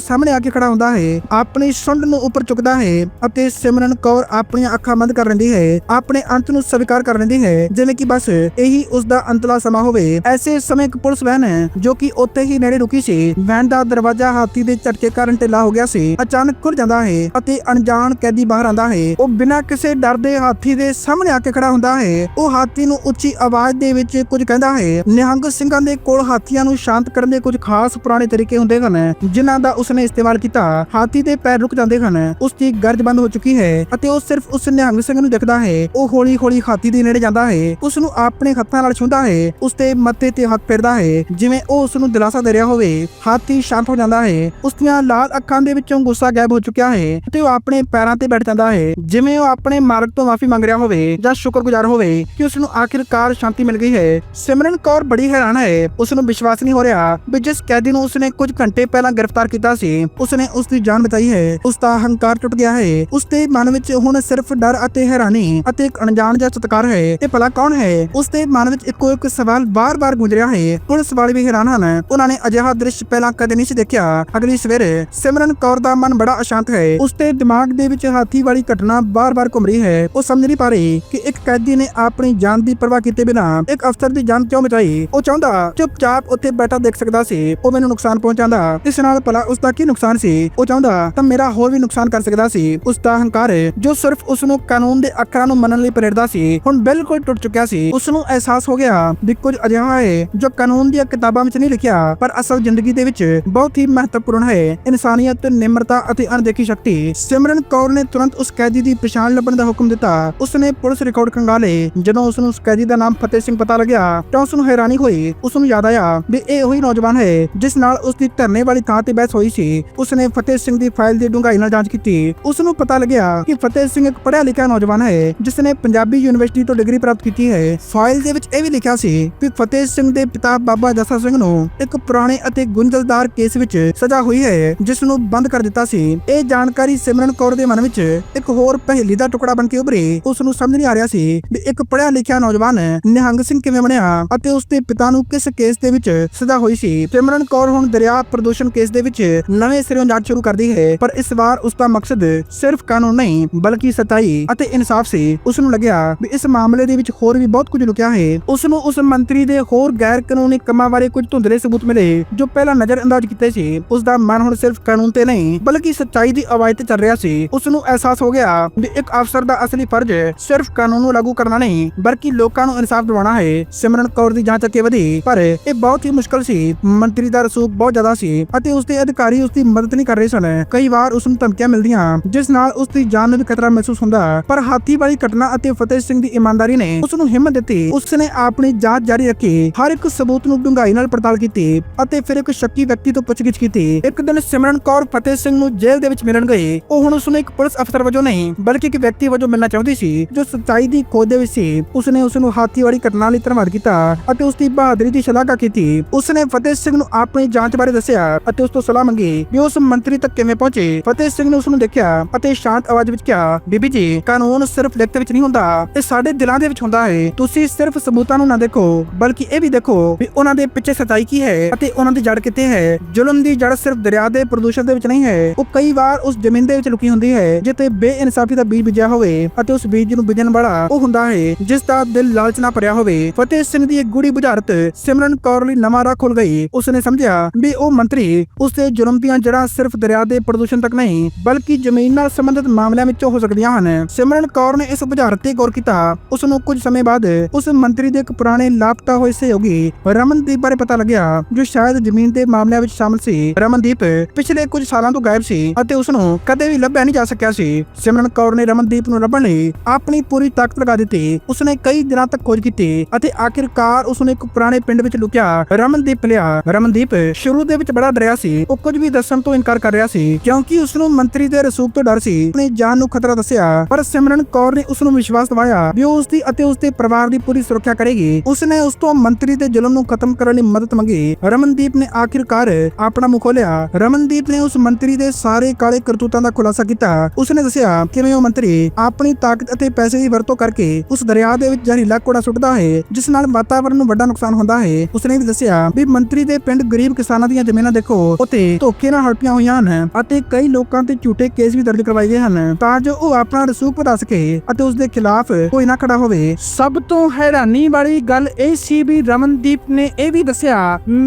Speaker 1: ਸਾਹਮਣੇ ਆ ਕੇ ਖੜਾ ਹੁੰਦਾ ਹੈ। ਆਪਣੀ ਸੁੰਡ ਨੂੰ ਉੱਪਰ ਚੁੱਕਦਾ ਹੈ ਅਤੇ ਸਿਮਰਨ ਕੌਰ ਆਪਣੀਆਂ ਅੱਖਾਂ ਬੰਦ ਕਰ ਲੈਂਦੀ ਹੈ, ਆਪਣੇ ਅੰਤ ਨੂੰ ਸਵੀਕਾਰ ਕਰ ਲੈਂਦੀ ਹੈ। ਜਿਵੇਂ ਕਿ ਬਸ ਇਹੀ ਉਸ ਦਾ ਅੰਤਲਾ ਸਮਾਂ ਹੋਵੇ। ਐਸੇ ਸਮੇਂ ਇੱਕ ਪੁਲਿਸ ਵੈਨ ਹੈ, ਜੋ ਕਿ ਉੱਥੇ ਹੀ ਨੇੜੇ ਰੁਕੀ ਸੀ। ਵੈਨ ਦਾ ਦਰਵਾਜ਼ਾ ਹਾਥੀ ਦੇ ਝਟਕੇ ਕਾਰਨ ਢਿੱਲਾ ਹੋ ਗਿਆ ਸੀ। ਅਚਾਨਕ ਖੁੱਲ ਜਾਂਦਾ ਹੈ ਅਤੇ ਅਣਜਾਣ ਕੈਦੀ ਬਾਹਰ ਆਂਦਾ ਹੈ। ਉਹ ਬਿਨਾਂ ਕਿਸੇ ਡਰ ਦੇ ਹਾਥੀ ਦੇ ਸਾਹਮਣੇ ਆ ਕੇ ਖੜਾ ਹੁੰਦਾ ਹੈ। ਉਹ ਹਾਥੀ ਨੂੰ ਉੱਚੀ ਆਵਾਜ਼ ਦੇ ਵਿੱਚ ਕੁਝ ਕਹਿੰਦਾ ਹੈ। ਨਿਹੰਗ ਸਿੰਘਾਂ ਦੇ ਕੋਲ ਹਾਥੀਆਂ ਨੂੰ ਸ਼ਾਂਤ ਕਰਨ ਦੇ ਕੁਝ ਖਾਸ ਪੁਰਾਣੇ ਤਰੀਕੇ ਹੁੰਦੇ ਹਨ, ਜਿਨ੍ਹਾਂ ਦਾ ਉਸਨੇ ਇਸਤੇਮਾਲ ਕੀਤਾ। ਹਾਥੀ ਦੇ ਪੈਰ ਰੁਕ ਜਾਂਦੇ ਹਨ। ਉਸ ਦੀ ਗਰਜ ਬੰਦ ਹੋ ਚੁੱਕੀ ਹੈ ਅਤੇ ਉਹ ਸਿਰਫ ਉਸ ਨਿਹੰਗ ਸਿੰਘ ਨੂੰ ਦਿਖਦਾ ਹੈ, ਉਹ ਹੌਲੀ-ਹੌਲੀ ਹਾਥੀ ਦੇ ਨੇੜੇ ਜਾਂਦਾ ਹੈ ਉਸ ਨੂੰ ਆਪਣੇ ਹੱਥਾਂ ਨਾਲ ਛੂੰਹਦਾ ਹੈ ਉਸ ਦੇ ਮੱਥੇ ਤੇ ਹੱਥ ਫੇਰਦਾ ਹੈ, ਜਿਵੇਂ ਉਹ ਉਸ ਨੂੰ ਦਿਲਾਸਾ ਦੇ ਰਿਹਾ ਹੋਵੇ। ਹਾਥੀ ਸ਼ਾਂਤ ਹੋ ਜਾਂਦਾ ਹੈ ਉਸ ਦੀਆਂ ਲਾਲ ਅੱਖਾਂ ਦੇ ਵਿੱਚੋਂ ਗੁੱਸਾ ਗਾਇਬ ਹੋ ਚੁੱਕਿਆ ਹੈ ਤੇ ਉਹ ਆਪਣੇ ਪੈਰਾਂ ਤੇ ਬੈਠ ਜਾਂਦਾ ਹੈ, ਜਿਵੇਂ ਉਹ ਆਪਣੇ ਮਾਲਕ ਤੋਂ ਮਾਫੀ ਮੰਗ ਰਿਹਾ ਹੋਵੇ ਜਾਂ ਸ਼ੁਕਰਗੁਜ਼ਾਰ ਹੋਵੇ ਕਿ ਉਸ ਨੂੰ ਆਖਿਰਕਾਰ ਸ਼ਾਂਤੀ ਮਿਲ ਗਈ ਹੈ। ਸਿਮਰਨ ਕੌਰ ਬੜੀ ਹੈਰਾਨ ਹੈ ਉਸ ਨੂੰ ਵਿਸ਼ਵਾਸ ਨਹੀਂ ਹੋ ਰਿਹਾ ਵੀ ਜਿਸ ਕੈਦੀ ਨੂੰ ਉਸਨੇ ਕੁਝ ਘੰਟੇ ਪਹਿਲਾਂ ਗ੍ਰਿਫਤਾਰ ਕੀਤਾ ਸੀ, ਉਸਨੇ ਉਸ ਦੀ ਜਾਨ ਬਚਾਈ ਹੈ ਉਸ ਦਾ ਹੰਕਾਰ ਟੁੱਟ ਗਿਆ ਹੈ ਉਸ ਦੇ ਮਨ ਵਿੱਚ ਹੁਣ ਸਿਰਫ ਡਰ ਅਤੇ ਹੈਰਾਨੀ ਅਤੇ ਇੱਕ ਅਣਜਾਣ ਜਿਹਾ ਚਤਕਾਰ ਹੈ। ਇਹ ਭਲਾ ਕੌਣ ਹੈ? ਉਸ ਦੇ ਮਨ ਵਿੱਚ ਇੱਕੋ ਇੱਕ ਸਵਾਲ ਬਾਰ-ਬਾਰ ਗੂੰਜ ਹੈ। ਪੁਲਿਸ ਵਾਲੇ ਵੀ ਹੈਰਾਨ ਹਨ। ਉਹਨਾਂ ਨੇ ਅਜਿਹਾ ਦ੍ਰਿਸ਼ ਪਹਿਲਾਂ ਕਦੇ ਨਹੀਂ ਸੀ ਦੇਖਿਆ। ਅਗਲੀ ਸਵੇਰੇ ਸਿਮਰਨ ਕੌਰ ਦਾ ਮਨ ਬੜਾ ਅਸ਼ਾਂਤ ਹੈ। ਉਸ ਦੇ ਦਿਮਾਗ ਦੇ ਵਿੱਚ ਹਾਥੀ ਵਾਲੀ ਘਟਨਾ ਬਾਰ-ਬਾਰ ਘੁੰਮ ਰਹੀ ਹੈ। ਉਹ ਸਮਝ ਨਹੀਂ ਪਾ ਰਹੀ ਕਿ ਇੱਕ ਕੈਦੀ ਨੇ ਆਪਣੀ ਜਾਨ ਦੀ ਪਰਵਾਹ ਕੀਤੇ ਬਿਨਾਂ ਇੱਕ ਅਫਸਰ ਦੀ ਜਾਨ ਕਿਉਂ ਬਚਾਈ। ਉਹ ਚਾਹੁੰਦਾ, ਚੁੱਪਚਾਪ ਉੱਥੇ ਬੈਠਾ ਦੇਖ ਸਕਦਾ ਸੀ। ਉਹ ਮੈਨੂੰ ਨੁਕਸਾਨ ਪਹੁੰਚਾਉਂਦਾ। ਇਸ ਨਾਲ ਭਲਾ ਉਸ ਦਾ ਕੀ ਨੁਕਸਾਨ ਸੀ? ਉਹ ਚਾਹੁੰਦਾ ਤਾਂ ਮੇਰਾ ਹੋਰ ਵੀ ਨੁਕਸਾਨ ਕਰ ਸਕਦਾ ਸੀ। ਉਸ ਦਾ ਹੰਕਾਰ ਜੋ ਸਿਰਫ ਉਸ ਨੂੰ ਕਾਨੂੰਨ ਦੇ ਅੱਖਰਾਂ ਨੂੰ ਮੰਨਣ ਲਈ ਪ੍ਰੇਰਦਾ ਸੀ। ਹੁਣ ਬਿਲਕੁਲ ਟੁੱਟ ਚੁੱਕਿਆ ਸੀ। ਉਸ ਨੂੰ ਅਹਿਸਾਸ ਹੋ ਗਿਆ ਵੀ ਕੁਝ ਅਜਿਹਾ ਹੈ ਜੋ ਕਾਨੂੰਨ ਦੀਆਂ ਕਿਤਾਬਾਂ ਵਿੱਚ ਨਹੀਂ ਲਿਖਿਆ, ਪਰ ਅਸਲ ਜ਼ਿੰਦਗੀ ਦੇ ਵਿੱਚ ਬਹੁਤ ਹੀ ਮਹੱਤਵਪੂਰਨ ਹੈ। ਇਨਸਾਨੀਅਤ, ਨਿਮਰਤਾ ਅਤੇ ਅਣਦੇਖੀ ਸ਼ਕਤੀ। ਸਿਮਰਨ ਕੌਰ ਨੇ ਤੁਰੰਤ ਉਸ ਕੈਦੀ ਦੀ ਪਛਾਣ ਲੱਭਣ ਦਾ ਹੁਕਮ ਦਿੱਤਾ। ਉਸ ਨੇ ਪੁਲਿਸ ਰਿਕਾਰਡ ਖੰਗਾਲੇ। ਜਦੋਂ ਉਸ ਨੂੰ ਉਸ ਕੈਦੀ ਦਾ ਨਾਮ ਫਤਿਹ ਸਿੰਘ ਪਤਾ ਲੱਗਿਆ, ਤਾਂ ਉਸ ਨੂੰ ਹੈਰਾਨੀ ਹੋਈ। ਉਸ ਨੂੰ ਯਾਦ ਆਇਆ ਵੀ ਇਹ ਉਹੀ ਨੌਜਵਾਨ ਹੈ, ਜਿਸ ਨਾਲ ਉਸ ਦੀ ਧਰਨੇ ਵਾਲੀ ਥਾਂ ਤੇ ਬਹਿਸ ਹੋਈ ਸੀ। ਉਸ ਨੇ ਫਤਿਹ ਸਿੰਘ ਦੀ ਫਾਈਲ ਦੀ ਡੂੰਘਾਈ ਨਾਲ ਜਾਂਚ ਕੀਤੀ। ਉਸ ਨੂੰ ਪਤਾ ਲੱਗਿਆ ਕਿ ਫਤਿਹ ਸਿੰਘ ਇੱਕ ਪੜ੍ਹਿਆ ਲਿਖਿਆ ਨੌਜਵਾਨ ਹੈ ਜਿਸ ਨੇ ਪੰਜਾਬੀ ਯੂਨੀਵਰਸਿਟੀ ਤੋਂ ਡਿਗਰੀ ਪ੍ਰਾਪਤ ਕੀਤੀ ਹੈ। ਫਾਈਲ ਦੇ ਵਿੱਚ ਇਹ ਵੀ ਲਿਖਿਆ ਸੀ ਕਿ ਫਤਿਹ ਸਿੰਘ ਦੇ ਪਿਤਾ ਬਾਬਾ ਜੱਸਾ ਸਿੰਘ ਨੂੰ ਇੱਕ ਪੁਰਾਣੇ ਅਤੇ ਗੁੰਝਲਦਾਰ ਕੇਸ ਵਿੱਚ ਸਜ਼ਾ ਹੋਈ ਹੈ ਜਿਸ ਨੂੰ ਬੰਦ ਕਰ ਦਿੱਤਾ ਸੀ। ਇਹ ਜਾਣਕਾਰੀ ਸਿਮਰਨ ਕੌਰ ਦੇ ਮਨ ਵਿੱਚ ਇੱਕ ਹੋਰ ਪਹਿਲੀ ਦਾ ਟੁਕੜਾ ਬਣ ਕੇ ਉਭਰੀ। ਉਸ ਨੂੰ ਸਮਝ ਨਹੀਂ ਆ ਰਿਹਾ ਸੀ ਵੀ ਇੱਕ ਪੜ੍ਹਿਆ ਲਿਖਿਆ ਨੌਜਵਾਨ ਨਿਹੰਗ ਸਿੰਘ ਕਿਵੇਂ ਬਣਿਆ ਅਤੇ ਉਸ ਦੇ ਪਿਤਾ ਨੂੰ ਕਿਸ ਕੇਸ ਦੇ ਵਿੱਚ ਸਜ਼ਾ ਹੋਈ ਸੀ। ਸਿਮਰਨ ਕੌਰ ਹੁਣ ਦਰਿਆ ਪ੍ਰਦੂਸ਼ਣ ਕੇਸ ਦੇ ਵਿੱਚ ਨਵੇਂ ਸਿਰੋਂ ਜਾਂਚ ਸ਼ੁਰੂ ਕਰਦੀ ਹੈ, ਪਰ ਇਸ ਵਾਰ ਉਸ ਦਾ ਮਕਸਦ ਸਿਰਫ ਕਾਨੂੰਨ ਨਹੀਂ, ਬਲਕਿ ਸਤਾਈ ਅਤੇ ਸਾਫ਼ ਸੀ। ਉਸ ਨੂੰ ਲੱਗਿਆ ਵੀ ਇਸ ਮਾਮਲੇ ਦੇ ਵਿੱਚ ਹੋਰ ਵੀ ਬਹੁਤ ਕੁਝ ਲੁਕਿਆ ਹੈ। ਉਸ ਨੂੰ ਉਸ ਮੰਤਰੀ ਦੇ ਹੋਰ ਗੈਰ ਕਾਨੂੰਨੀ ਕੰਮਾਂ ਬਾਰੇ ਕੁਝ ਧੁੰਦਲੇ ਸਬੂਤ ਮਿਲੇ, ਜੋ ਪਹਿਲਾਂ ਨਜ਼ਰ ਅੰਦਾਜ਼ ਕੀਤੇ ਸੀ। ਉਸ ਦਾ ਮਨ ਹੁਣ ਸਿਰਫ ਕਾਨੂੰਨ ਤੇ ਨਹੀਂ, ਬਲਕਿ ਸੱਚਾਈ ਦੀ ਆਵਾਜ਼ ਤੇ ਚੱਲ ਰਿਹਾ ਸੀ। ਉਸ ਨੂੰ ਅਹਿਸਾਸ ਹੋ ਗਿਆ ਵੀ ਇੱਕ ਅਫਸਰ ਦਾ ਅਸਲੀ ਫਰਜ਼ ਸਿਰਫ ਕਾਨੂੰਨ ਨੂੰ ਲਾਗੂ ਕਰਨਾ ਨਹੀਂ, ਬਲਕਿ ਲੋਕਾਂ ਨੂੰ ਇਨਸਾਫ ਦਿਵਾਉਣਾ ਹੈ। ਸਿਮਰਨ ਕੌਰ ਦੀ ਜਾਂਚ ਅੱਗੇ ਵਧੀ, ਪਰ ਇਹ ਬਹੁਤ ਹੀ ਮੁਸ਼ਕਲ ਸੀ। ਮੰਤਰੀ ਦਾ ਰਸੂਖ ਬਹੁਤ ਜ਼ਿਆਦਾ ਸੀ ਅਤੇ ਉਸ ਦੇ ਅਧਿਕਾਰੀ ਉਸ ਦੀ ਮਦਦ ਨਹੀਂ ਕਰ ਰਹੇ ਸਨ। ਕਈ ਵਾਰ ਉਸ ਨੂੰ ਧਮਕੀਆਂ ਮਿਲਦੀਆਂ, ਜਿਸ ਨਾਲ ਉਸ ਦੀ ਜਾਨ ਨੂੰ ਵੀ ਖਤਰਾ ਮਹਿਸੂਸ ਹੁੰਦਾ, ਪਰ ਹਾਥੀ ਵਾਲੀ ਘਟਨਾ ਅਤੇ ਫਤਿਹ ਸਿੰਘ ਦੀ ਇਮਾਨਦਾਰੀ ਨੇ ਉਸ ਨੂੰ ਹਿੰਮਤ ਦਿੱਤੀ। ਉਸ ਨੇ ਆਪਣੀ ਜਾਂਚ ਜਾਰੀ ਰੱਖੀ, ਹਰ ਇੱਕ ਸਬੂਤ ਨੂੰ ਡੂੰਘਾਈ ਨਾਲ ਪੜਤਾਲ ਕੀਤੀ ਅਤੇ ਫਿਰ ਇੱਕ ਸ਼ੱਕੀ ਵਿਅਕਤੀ ਤੋਂ ਪੁੱਛਗਿੱਛ ਕੀਤੀ। ਇੱਕ ਦਿਨ ਸਿਮਰਨ ਕੌਰ ਫਤਿਹ ਸਿੰਘ ਨੂੰ ਜੇਲ੍ਹ ਦੇ ਵਿੱਚ ਮਿਲਣ ਗਏ ਉਹ ਹੁਣ ਉਸ ਨੂੰ ਇੱਕ ਪੁਲਿਸ ਅਫਸਰ ਵਜੋਂ ਨਹੀਂ, ਬਲਕਿ ਇੱਕ ਵਿਅਕਤੀ ਵਜੋਂ ਮਿਲਣਾ ਚਾਹੁੰਦੀ ਸੀ, ਜੋ ਸੱਚਾਈ ਦੀ ਖੋਜ ਦੇ ਵਿੱਚ ਸੀ। ਉਸ ਨੇ ਉਸ ਨੂੰ ਹਾਥੀ ਵਾਲੀ ਘਟਨਾ ਲਈ ਧੰਨਵਾਦ ਕੀਤਾ ਅਤੇ ਉਸ ਦੀ ਬਹਾਦਰੀ ਦੀ ਸ਼ਲਾਘਾ ਕੀਤੀ। ਉਸ ਨੇ ਫਤਿਹ ਸਿੰਘ ਨੂੰ ਆਪਣੀ ਜਾਂਚ ਬਾਰੇ ਦੱਸਿਆ ਅਤੇ ਉਸ ਤੋਂ ਸਲਾਹ ਮੰਗੀ, ਵੀ ਉਸ ਮੰਤਰੀ ਤੱਕ ਕਿਵੇਂ ਪਹੁੰਚੇ। ਫਤਿਹ ਸਿੰਘ ਨੇ ਉਸ ਨੂੰ ਦੇਖਿਆ ਅਤੇ ਸ਼ਾਂਤ ਆਵਾਜ਼ ਵਿੱਚ ਕਿਹਾ, ਬੀਬੀ ਜੀ, ਕਾਨੂੰਨ ਸਿਰਫ ਲਿਖਤ ਵਿੱਚ ਨਹੀਂ ਹੁੰਦਾ। ਇਹ ਸਾਡੇ ਦਿਲਾਂ ਦੇ ਵਿੱਚ ਹੁੰਦਾ ਹੈ। ਤੁਸੀਂ ਸਿਰਫ ਸਬੂਤਾਂ ਨੂੰ ਨਾ ਦੇਖੋ, ਬਲਕਿ ਇਹ ਵੀ ਦੇਖੋ ਵੀ ਉਹਨਾਂ ਦੇ ਪਿੱਛੇ ਸੱਚਾਈ ਕੀ ਹੈ ਅਤੇ ਉਹਨਾਂ ਦੀ ਜੜ ਕਿੱਥੇ ਹੈ। ਜ਼ੁਲਮ ਦੀ ਜੜ ਸਿਰਫ ਦਰਿਆ ਦੇ ਪ੍ਰਦੂਸ਼ਣ ਦੇ ਵਿੱਚ ਨਹੀਂ ਹੈ। ਉਹ ਕਈ ਵਾਰ ਉਸ ਜ਼ਮੀਨ ਦੇ ਵਿੱਚ ਲੁਕੀ ਹੁੰਦੀ ਹੈ, ਜਿੱਥੇ ਬੇਇਨਸਾਫੀ ਦਾ ਬੀਜ ਬੀਜਿਆ ਹੋਵੇ ਅਤੇ ਉਸ ਬੀਜ ਨੂੰ ਬੀਜਣ ਵਾਲਾ ਉਹ ਹੁੰਦਾ ਹੈ, ਜਿਸ ਦਾ ਦਿਲ ਲਾਲਚ ਨਾਲ ਭਰਿਆ ਹੋਵੇ। ਫਤਿਹ ਸਿੰਘ ਦੀ ਇੱਕ ਗੂੜੀ ਬੁਝਾਰਤ ਸਿਮਰਨ ਕੌਰ ਲਈ ਨਵਾਂ ਰਾਹ ਖੁੱਲ ਗਈ। ਉਸਨੇ ਸਮਝਿਆ ਵੀ ਉਹ ਮੰਤਰੀ ਉਸ ਦੇ ਜੁਰਮ ਦੀਆਂ ਜੜ੍ਹਾਂ ਸਿਰਫ ਦਰਿਆ ਦੇ ਪ੍ਰਦੂਸ਼ਣ ਤੱਕ ਨਹੀਂ, ਬਲਕਿ ਜ਼ਮੀਨ ਨਾਲ ਸੰਬੰਧਿਤ ਮਾਮਲਿਆਂ ਵਿੱਚੋਂ ਹੋ ਸਕਦੀਆਂ ਹਨ। ਸਿਮਰਨ ਕੌਰ ਨੇ ਇਸ ਬੁਝਾਰਤ ਤੇ ਗੌਰ ਕੀਤਾ। ਉਸ ਨੂੰ ਕੁਝ ਸਮੇਂ ਬਾਅਦ ਉਸ ਮੰਤਰੀ ਦੇ ਇੱਕ ਪੁਰਾਣੇ ਲਾਪਤਾ ਹੋਏ ਸਹਿਯੋਗੀ ਰਮਨਦੀਪ ਬਾਰੇ ਪਤਾ ਲੱਗਿਆ, ਜੋ ਸ਼ਾਇਦ ਜ਼ਮੀਨ ਦੇ ਮਾਮਲਿਆਂ ਵਿੱਚ ਸ਼ਾਮਲ ਸੀ। ਰਮਨਦੀਪ ਪਿਛਲੇ ਕੁਝ ਸਾਲਾਂ ਤੋਂ ਗਾਇਬ ਸੀ ਅਤੇ ਉਸ ਨੂੰ ਕਦੇ ਵੀ ਲੱਭਿਆ ਨਹੀਂ ਜਾ ਸਕਿਆ ਸੀ। ਸਿਮਰਨ ਕੌਰ ਨੇ ਰਮਨਦੀਪ ਨੂੰ ਲੱਭਣ ਲਈ ਆਪਣੀ ਪੂਰੀ ਤਾਕਤ ਲਗਾ ਦਿੱਤੀ। ਉਸਨੇ ਕਈ ਦਿਨਾਂ ਤੱਕ ਖੋਜ ਕੀਤੀ ਅਤੇ ਆਖਿਰਕਾਰ ਉਸ ਨੂੰ ਇੱਕ ਪੁਰਾਣੇ ਪਿੰਡ ਵਿੱਚ ਲੁਕਿਆ, ਰਮਨਦੀਪ ਲਿਆ। ਰਮਨਦੀਪ ਸ਼ੁਰੂ ਦੇ ਵਿੱਚ ਬੜਾ ਡਰਿਆ ਸੀ। ਉਹ ਕੁਝ ਵੀ ਦੱਸਣ ਤੋਂ ਇਨਕਾਰ ਕਰ ਰਿਹਾ ਸੀ, ਕਿਉਂਕਿ ਉਸ ਨੂੰ ਮੰਤਰੀ ਦੇ ਰਸੂਖ ਤੋਂ ਡਰ ਸੀ। ਆਪਣੀ ਜਾਨ ਨੂੰ ਖਤਰਾ ਦੱਸਿਆ, ਪਰ ਸਿਮਰਨ ਕੌਰ ਨੇ ਉਸ ਨੂੰ ਵਿਸ਼ਵਾਸ ਦਿਵਾਇਆ ਵੀ ਉਹ ਉਸ ਦੀ ਅਤੇ ਉਸ ਦੇ ਪਰਿਵਾਰ ਦੀ ਪੂਰੀ ਸੁਰੱਖਿਆ ਕਰੇਗੀ। ਉਸਨੇ ਉਸ ਤੋਂ ਮੰਤਰੀ ਦੇ ਜ਼ੁਲਮ ਨੂੰ ਖਤਮ ਕਰਨ ਲਈ ਮਦਦ ਮੰਗੀ। ਰਮਨਦੀਪ ਨੇ ਆਖਿਰਕਾਰ ਆਪਣਾ ਮੂੰਹ ਖੋਲਿਆ ਰਮਨਦੀਪ ਨੇ ਉਸ ਮੰਤਰੀ ਦੇ ਸਾਰੇ ਕਾਲੇ ਕਰਤੂਤਾਂ ਦਾ ਖੁਲਾਸਾ ਕੀਤਾ। ਉਸਨੇ ਦੱਸਿਆ, ਕਿਵੇਂ ਉਹ ਮੰਤਰੀ? ਆਪਣੀ ਤਾਕਤ ਅਤੇ ਪੈਸੇ ਦੀ ਵਰਤੋਂ ਕਰਕੇ ਉਸ ਦਰਿਆ ਦੇ ਵਿੱਚ ਜ਼ਹਿਰੀਲਾ ਕੂੜਾ ਸੁੱਟਦਾ ਹੈ, ਜਿਸ ਨਾਲ ਵਾਤਾਵਰਣ ਨੂੰ ਵੱਡਾ ਨੁਕਸਾਨ ਹੁੰਦਾ ਹੈ। ਉਸਨੇ ਵੀ ਦੱਸਿਆ ਵੀ ਮੰਤਰੀ ਦੇ ਪਿੰਡ ਗਰੀਬ ਕਿਸਾਨਾਂ ਦੀਆਂ ਜ਼ਮੀਨਾਂ ਦੇਖੋ, ਉੱਥੇ ਧੋਖੇ ਨਾਲ ਹੜਪੀਆਂ ਹੋਈਆਂ ਹਨ ਅਤੇ ਕਈ ਲੋਕਾਂ ਤੇ ਝੂਠੇ ਕੇਸ ਵੀ ਦਰਜ ਕਰਵਾਏ ਗਏ ਹਨ। ਤਾਂ ਜੋ ਉਹ ਆਪਣਾ ਰਸੂਖ ਵਧਾ ਸਕੇ ਅਤੇ ਉਸ ਦੇ ਖਿਲਾਫ ਕੋਈ ਨਾ ਖੜਾ ਹੋਵੇ। ਸਭ ਤੋਂ ਹੈਰਾਨੀ ਵਾਲੀ ਗੱਲ ਇਹ ਸੀ ਵੀ ਰਮਨਦੀਪ ਨੇ ਇਹ ਵੀ ਦੱਸਿਆ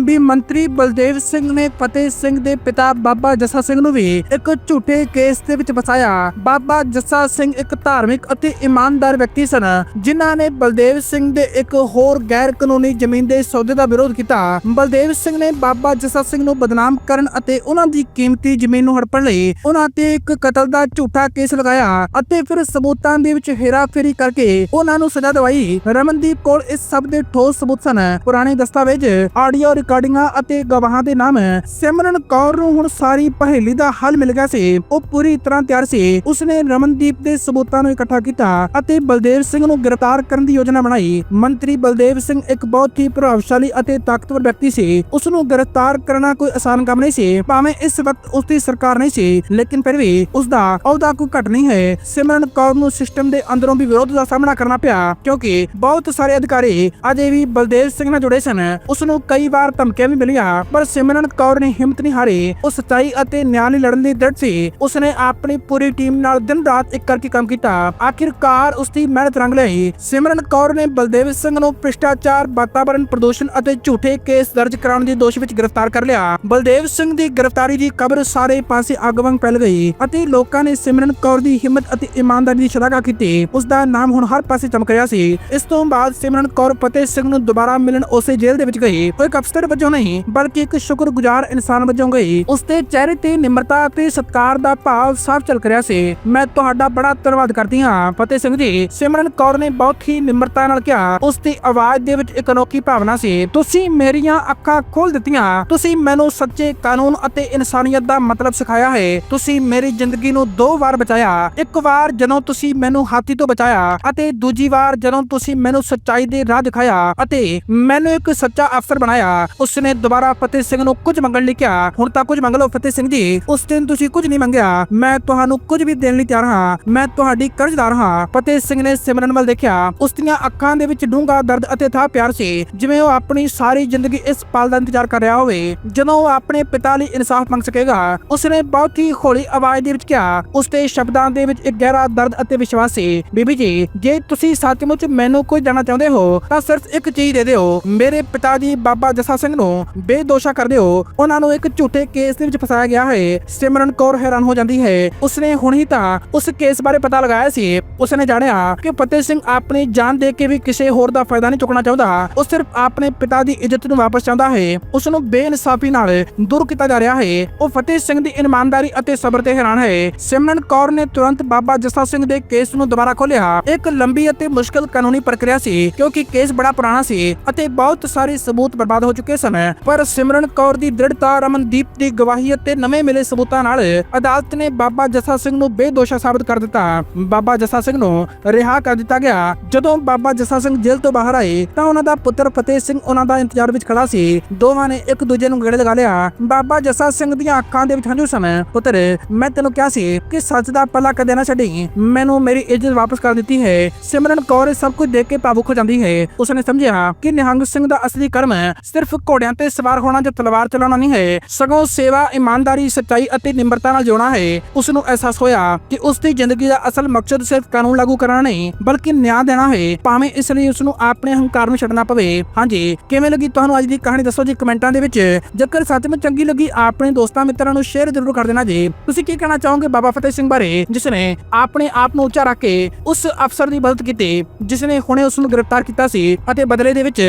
Speaker 1: ਵੀ ਮੰਤਰੀ ਬਲਦੇਵ ਸਿੰਘ ਨੇ ਫਤਿਹ ਸਿੰਘ ਦੇ ਪਿਤਾ ਬਾਬਾ ਜੱਸਾ ਸਿੰਘ ਨੂੰ ਵੀ ਇੱਕ ਝੂਠੇ ਕੇਸ ਦੇ ਵਿੱਚ ਫਸਾਇਆ। ਬਾਬਾ ਜੱਸਾ ਸਿੰਘ ਇੱਕ ਧਾਰਮਿਕ ਅਤੇ ਇਮਾਨਦਾਰ ਵਿਅਕਤੀ ਸਨ, ਜਿਨ੍ਹਾਂ ਨੇ ਬਲਦੇਵ ਸਿੰਘ ਦੇ ਇੱਕ ਹੋਰ ਗੈਰ ਕਾਨੂੰਨੀ ਜ਼ਮੀਨ ਦੇ ਸੌਦੇ ਦਾ ਵਿਰੋਧ ਕੀਤਾ। ਬਲਦੇਵ ਸਿੰਘ ਨੇ ਬਾਬਾ ਜੱਸਾ ਸਿੰਘ ਨੂੰ ਬਦਨਾਮ ਕਰਨ ਅਤੇ ਉਹਨਾਂ ਦੀ ਕੀਮਤੀ ਜ਼ਮੀਨ ਨੂੰ ਹੜਪਣ ਲਈ ਉਹਨਾਂ ਤੇ ਇੱਕ ਕਤਲ ਦਾ ਝੂਠਾ ਕੇਸ ਲਗਾਇਆ ਅਤੇ ਫਿਰ ਸਬੂਤਾਂ ਸਬੂਤਾਂ ਦੇ ਵਿੱਚ ਹੇਰਾਫੇਰੀ ਕਰਕੇ ਉਹਨਾਂ ਨੂੰ ਸਜ਼ਾ ਦਵਾਈ। ਰਮਨਦੀਪ ਕੋਲ ਇਸ ਸਭ ਦੇ ਠੋਸ ਸਬੂਤ ਸਨ। ਪੁਰਾਣੇ ਦਸਤਾਵੇਜ਼, ਆਡੀਓ ਰਿਕਾਰਡਿੰਗਾਂ ਅਤੇ ਗਵਾਹਾਂ ਦੇ ਨਾਮ ਸਿਮਰਨ ਕੌਰ ਨੂੰ ਹੁਣ ਸਾਰੀ ਪਹੇਲੀ ਦਾ ਹੱਲ ਮਿਲ ਗਿਆ ਸੀ। ਉਹ ਪੂਰੀ ਤਰ੍ਹਾਂ ਤਿਆਰ ਸੀ। ਉਸਨੇ ਰਮਨਦੀਪ ਦੇ ਸਬੂਤਾਂ ਨੂੰ ਇਕੱਠਾ ਕੀਤਾ ਅਤੇ ਬਲਦੇਵ ਸਿੰਘ ਨੂੰ ਗ੍ਰਿਫਤਾਰ ਕਰਨ ਦੀ ਯੋਜਨਾ ਬਣਾਈ। ਮੰਤਰੀ ਬਲਦੇਵ ਸਿੰਘ ਇੱਕ ਬਹੁਤ ਹੀ ਪ੍ਰਭਾਵਸ਼ਾਲੀ ਅਤੇ ਤਾਕਤਵਰ ਵਿਅਕਤੀ ਸੀ। ਉਸ ਨੂੰ ਗ੍ਰਿਫਤਾਰ ਕਰਨਾ ਕੋਈ ਆਸਾਨ ਕੰਮ ਨਹੀਂ ਸੀ। ਭਾਵੇਂ ਇਸ ਵਕਤ ਉਸ ਦੀ ਸਰਕਾਰ ਨਹੀਂ ਸੀ, ਲੇਕਿਨ ਫਿਰ ਵੀ ਉਸ ਦਾ ਅਹੁਦਾ ਕੋਈ ਘੱਟ ਨਹੀਂ ਹੈ। ਸਿਮਰਨ ਕੌਰ ਨੂੰ ਸਿਸਟਮ ਦੇ ਅੰਦਰੋਂ ਵੀ ਵਿਰੋਧ ਦਾ ਸਾਹਮਣਾ ਕਰਨਾ ਪਿਆ, ਕਿਉਂਕਿ ਬਹੁਤ ਸਾਰੇ ਅਧਿਕਾਰੀ ਅਜੇ ਵੀ ਬਲਦੇਵ ਸਿੰਘ ਨਾਲ ਜੁੜੇ ਸਨ। ਉਸ ਨੂੰ ਕਈ ਵਾਰ ਧਮਕੀਆਂ ਵੀ ਮਿਲੀਆਂ, ਪਰ ਸਿਮਰਨ ਕੌਰ ਨੇ ਹਿੰਮਤ ਨਹੀਂ ਹਾਰੀ। ਉਹ ਸੱਚਾਈ ਅਤੇ ਨਿਆਂ ਲਈ ਲੜਨ ਦੀ ਦ੍ਰਿੜ ਸੀ। ਉਸਨੇ ਆਪਣੀ ਪੂਰੀ ਟੀਮ ਨਾਲ ਦਿਨ ਰਾਤ ਇੱਕ ਕਰਕੇ ਕੰਮ ਕੀਤਾ। ਆਖਿਰਕਾਰ ਉਸ ਦੀ ਮਿਹਨਤ ਰੰਗ ਲਈ। ਸਿਮਰਨ ਕੌਰ ਨੇ ਬਲਦੇਵ ਸਿੰਘ ਨੂੰ ਭ੍ਰਿਸ਼ਟਾਚਾਰ ਵਾਤਾਵਰਣ ਪ੍ਰਦੂਸ਼ਣ ਅਤੇ ਝੂਠੇ ਕੇਸ ਦਰਜ ਕਰਾਉਣ ਦੇ ਦੋਸ਼ ਵਿੱਚ ਗ੍ਰਿਫਤਾਰ ਕਰ ਲਿਆ। ਬਲਦੇਵ ਸਿੰਘ ਦੀ ਗ੍ਰਿਫਤਾਰੀ ਦੀ ਖਬਰ ਸਾਰੇ ਪਾਸੇ ਅੱਗ ਵਾਂਗ ਫੈਲ ਗਈ ਅਤੇ ਲੋਕਾਂ ਨੇ ਸਿਮਰਨ ਕੌਰ ਦੀ ਹਿੰਮਤ ਅਤੇ ਇਮਾਨਦਾਰੀ ਦੀ ਸ਼ਲਾਘਾ ਕੀਤੀ। ਉਸ ਦਾ ਨਾਮ ਹੁਣ ਹਰ ਪਾਸੇ ਚਮਕ ਰਿਹਾ ਸੀ। ਇਸ ਤੋਂ ਬਾਅਦ ਸਿਮਰਨ ਕੌਰ ਫਤਿਹ ਸਿੰਘ ਨੂੰ ਦੁਬਾਰਾ ਮਿਲਣ ਉਸੇ ਜੇਲ੍ਹ ਦੇ ਵਿੱਚ ਗਈ। ਉਹ ਇੱਕ ਅਫਸਰ ਵਜੋਂ ਨਹੀਂ, ਬਲਕਿ ਇੱਕ ਸ਼ੁਕਰਗੁਜ਼ਾਰ ਇਨਸਾਨ ਵਜੋਂ ਗਈ। ਉਸ ਦੇ ਚਿਹਰੇ ਤੇ ਨਿਮਰਤਾ ਅਤੇ ਸਤਿਕਾਰ ਦਾ ਭਾਵ ਸਾਫ਼ ਝਲਕ ਰਿਹਾ ਸੀ। ਮੈਂ ਤੁਹਾਡਾ ਬੜਾ ਧੰਨਵਾਦ ਕਰਦੀ ਹਾਂ ਫਤਿਹ ਸਿੰਘ ਜੀ। ਸਿਮਰਨ ਕੌਰ ਨੇ ਬਹੁਤ ਹੀ ਨਿਮਰਤਾ ਨਾਲ ਕਿਹਾ। ਉਸ ਦੀ ਆਵਾਜ਼ ਦੇ ਵਿੱਚ ਇੱਕ ਅਨੋਖੀ ਭਾਵਨਾ ਸੀ। ਤੁਸੀਂ ਮੇਰੀਆਂ ਅੱਖਾਂ ਖੋਲ ਦਿੱਤੀਆਂ। ਤੁਸੀਂ ਮੈਨੂੰ ਸੱਚੇ ਕਾਨੂੰਨ ਅਤੇ ਇਨਸਾਨੀਅਤ ਦਾ ਮਤਲਬ ਸਿਖਾਇਆ ਹੈ। ਤੁਸੀਂ ਮੇਰੀ ਜ਼ਿੰਦਗੀ ਨੂੰ ਦੋ ਵਾਰ ਬਚਾਇਆ। ਇੱਕ ਵਾਰ ਜਦੋਂ ਤੁਸੀਂ ਮੈਨੂੰ ਹਾਥੀ ਤੋਂ ਬਚਾਇਆ ਅਤੇ ਦੂਜੀ ਵਾਰ ਜਦੋਂ ਤੁਸੀਂ ਮੈਨੂੰ ਸੱਚਾਈ ਦੇ ਰਾਹ ਦਿਖਾਇਆ ਅਤੇ ਮੈਨੂੰ ਇੱਕ ਸੱਚਾ ਅਫਸਰ ਬਣਾਇਆ, ਉਸਨੇ ਦੁਬਾਰਾ ਫਤਿਹ ਸਿੰਘ ਨੂੰ ਕੁਝ ਮੰਗਣ ਲਈ ਕਿਹਾ। ਹੁਣ ਤਾਂ ਕੁਝ ਮੰਗ ਲਓ ਫਤਿਹ ਸਿੰਘ ਜੀ। ਉਸ ਦਿਨ ਤੁਸੀਂ ਕੁਝ ਨਹੀਂ ਮੰਗਿਆ। ਮੈਂ ਤੁਹਾਨੂੰ ਕੁਝ ਵੀ ਦੇਣ ਲਈ ਤਿਆਰ ਹਾਂ। ਮੈਂ ਤੁਹਾਡੀ ਕਰਜ਼ਦਾਰ ਹਾਂ। ਫਤਿਹ ਸਿੰਘ ਨੇ ਸਿਮਰਨ ਵੱਲ ਦੇਖਿਆ। ਉਸ ਦੀਆਂ ਅੱਖਾਂ ਦੇ ਵਿੱਚ ਡੂੰਘਾ ਦਰਦ ਅਤੇ ਥਾਂ ਪਿਆਰ ਸੀ। ਜਿਵੇਂ ਉਹ ਆਪਣੀ ਸਾਰੀ ਜ਼ਿੰਦਗੀ ਇਸ ਪਲ ਦਾ ਇੰਤਜ਼ਾਰ ਕਰ ਰਿਹਾ ਹੋਵੇ। ਜਦੋਂ ਉਹ ਆਪਣੇ ਪਿਤਾ ਲਈ ਇਨਸਾਫ ਮੰਗ ਸਕੇਗਾ, ਉਸਨੇ ਬਹੁਤ ਹੀ ਹੌਲੀ ਆਵਾਜ਼ ਦੇ ਵਿੱਚ ਕਿਹਾ। ਉਸਦੇ ਸ਼ਬਦਾਂ ਦੇ ਵਿੱਚ ਇੱਕ ਗਹਿਰਾ ਦਰਦ ਅਤੇ ਵਿਸ਼ਵਾਸ। ਸੀ ਬੀਬੀ ਜੀ, ਜੇ ਤੁਸੀਂ ਸੱਚਮੁੱਚ ਮੈਨੂੰ ਕੁਝ ਦੇਣਾ ਚਾਹੁੰਦੇ ਹੋ, ਤਾਂ ਸਿਰਫ ਇੱਕ ਚੀਜ਼ ਦੇ ਦਿਓ। ਮੇਰੇ ਪਿਤਾ ਜੀ ਬਾਬਾ ਜਸਾ ਸਿੰਘ ਨੂੰ ਬੇਦੋਸ਼ਾ ਕਰ ਦਿਓ। ਉਹਨਾਂ ਨੂੰ ਇੱਕ ਝੂਠੇ ਕੇਸ ਦੇ ਵਿੱਚ ਫਸਾਇਆ ਗਿਆ ਹੈ। ਸਿਮਰਨ ਕੌਰ ਹੈਰਾਨ ਹੋ ਜਾਂਦੀ ਹੈ। ਉਸਨੇ ਹੁਣ ਹੀ ਤਾਂ ਉਸ ਕੇਸ ਬਾਰੇ ਪਤਾ ਲਗਾਇਆ ਸੀ। ਉਸਨੇ ਜਾਣਿਆ ਕਿ ਫਤਿਹ ਸਿੰਘ ਆਪਣੀ ਜਾਨ ਦੇ ਕੇ ਵੀ ਕਿਸੇ ਹੋਰ ਦਾ ਫਾਇਦਾ ਨਹੀਂ ਚੁੱਕਣਾ ਚਾਹੁੰਦਾ। ਉਹ ਸਿਰਫ ਆਪਣੇ ਪਿਤਾ ਦੀ ਇੱਜ਼ਤ ਨੂੰ ਵਾਪਸ ਚਾਹੁੰਦਾ ਹੈ। ਉਸ ਨੂੰ ਬੇਇਨਸਾਫੀ ਨਾਲ ਦੂਰ ਕੀਤਾ ਜਾ ਰਿਹਾ ਹੈ। ਉਹ ਫਤਿਹ ਸਿੰਘ ਦੀ ਇਮਾਨਦਾਰੀ ਅਤੇ ਸਬਰ ਤੇ ਹੈਰਾਨ ਹੈ। ਸਿਮਰਨ ਕੌਰ ਨੇ ਤੁਰੰਤ ਬਾਬਾ ਜਸਾ ਸਿੰਘ ਦੇ ਕੇਸ ਨੂੰ ਦੁਬਾਰਾ ਖੋਲ੍ਹਿਆ। ਇੱਕ ਲੰਬੀ ਅਤੇ ਮੁਸ਼ਕਲ ਕਾਨੂੰਨੀ ਪ੍ਰਕਿਰਿਆ ਸੀ, ਕਿਉਂਕਿ ਕੇਸ ਬੜਾ ਪੁਰਾਣਾ ਸੀ ਅਤੇ ਬਹੁਤ ਸਾਰੇ ਸਬੂਤ ਬਰਬਾਦ ਹੋ ਚੁੱਕੇ ਸਨ। ਪਰ ਸਿਮਰਨ ਕੌਰ ਦੀ ਦ੍ਰਿੜਤਾ, ਰਮਨਦੀਪ ਦੀ ਗਵਾਹੀ ਅਤੇ ਨਵੇਂ ਮਿਲੇ ਸਬੂਤਾਂ ਨਾਲ ਅਦਾਲਤ ਨੇ ਬਾਬਾ ਜਸਾ ਸਿੰਘ ਨੂੰ ਬੇਦੋਸ਼ਾ ਸਾਬਤ ਕਰ ਦਿੱਤਾ। ਬਾਬਾ ਜਸਾ ਸਿੰਘ ਨੂੰ ਰਿਹਾ ਕਰ ਦਿੱਤਾ ਗਿਆ। ਜਦੋਂ ਬਾਬਾ ਜਸਾ ਸਿੰਘ ਜੇਲ੍ਹ ਤੋਂ ਬਾਹਰ ਆਏ, ਤਾਂ ਉਹਨਾਂ ਦਾ ਪੁੱਤਰ ਫਤਿਹ ਸਿੰਘ ਉਹਨਾਂ ਦਾ ਇੰਤਜ਼ਾਰ ਵਿੱਚ ਖੜਾ ਸੀ। ਦੋਵਾਂ ਨੇ ਇੱਕ ਦੂਜੇ ਨੂੰ ਗੇੜੇ ਲਗਾ ਲਿਆ। ਬਾਬਾ ਜਸਾ ਸਿੰਘ ਦੀਆਂ ਅੱਖਾਂ ਦੇ ਵਿੱਚ ਹੰਝੂ ਸਨ। ਪੁੱਤਰ, ਮੈਂ ਤੈਨੂੰ ਕਿਹਾ ਸੀ ਕਿ ਸੱਚ ਦਾ ਪੱਲਾ ਕਦੇ ਨਾ ਛੱਡੀ। ਮੈਨੂੰ ਮੇਰੀ ਇੱਜ਼ਤ ਵਾਪਸ ਕਰ ਦਿੱਤੀ ਹੈ। ਸਿਮਰਨ ਕੌਰ ਇਹ ਸਭ ਕੁਝ ਦੇਖ ਕੇ ਭਾਵੁਕ ਹੋ ਜਾਂਦੀ ਹੈ। ਉਸਨੇ ਸਮਝਿਆ ਕਿ ਨਿਹੰਗ ਸਿੰਘ ਦਾ ਅਸਲੀ ਕਰਮ ਸਿਰਫ ਘੋੜਿਆਂ ਤੇ ਸਵਾਰ ਹੋਣਾ ਜਾਂ ਤਲਵਾਰ ਚਲਾਉਣਾ ਨਹੀਂ ਹੈ। ਸਗੋਂ ਸੇਵਾ, ਇਮਾਨਦਾਰੀ, ਸੱਚਾਈ ਅਤੇ ਨਿਮਰਤਾ ਨਾਲ ਜਿਉਣਾ ਹੈ। ਉਸ ਨੂੰ ਅਹਿਸਾਸ ਹੋਇਆ ਕਿ ਉਸ ਦੀ ਜ਼ਿੰਦਗੀ ਦਾ ਅਸਲ ਮਕਸਦ ਸਿਰਫ ਕਾਨੂੰਨ ਲਾਗੂ ਕਰਨਾ ਨਹੀਂ, ਬਲਕਿ ਨਿਆਂ ਦੇਣਾ ਹੈ। ਭਾਵੇਂ ਇਸ ਲਈ ਉਸ ਨੂੰ ਆਪਣੇ ਹੰਕਾਰ ਨੂੰ ਛੱਡਣਾ ਪਵੇ। ਹਾਂਜੀ ਕਿਵੇਂ ਲੱਗੀ ਤੁਹਾਨੂੰ ਅੱਜ ਦੀ ਕਹਾਣੀ ਦੱਸੋ ਜੀ ਕਮੈਂਟਾਂ ਦੇ ਵਿੱਚ। ਜੇਕਰ ਸੱਚਮੁੱਚ ਚੰਗੀ ਲੱਗੀ, ਆਪਣੇ ਦੋਸਤਾਂ ਮਿੱਤਰਾਂ ਨੂੰ ਸ਼ੇਅਰ ਜ਼ਰੂਰ ਕਰ ਦੇਣਾ ਜੀ। ਤੁਸੀਂ ਕੀ ਕਹਿਣਾ ਚਾਹੋਗੇ ਬਾਬਾ ਫਤਿਹ ਸਿੰਘ ਬਾਰੇ, ਜਿਸ ਨੇ ਆਪਣੇ ਆਪ ਨੂੰ ਉੱਚਾ ਰੱਖ ਕੇ ਉਸ ਅਫਸਰ ਦੀ ਮਦਦ ਕੀਤੀ ਜਿਸ ਨੇ ਹੁਣੇ ਉਸ ਨੂੰ ਗ੍ਰਿਫਤਾਰ ਕੀਤਾ ਸੀ ਅਤੇ ਬਦਲੇ ਦੇ ਵਿੱਚ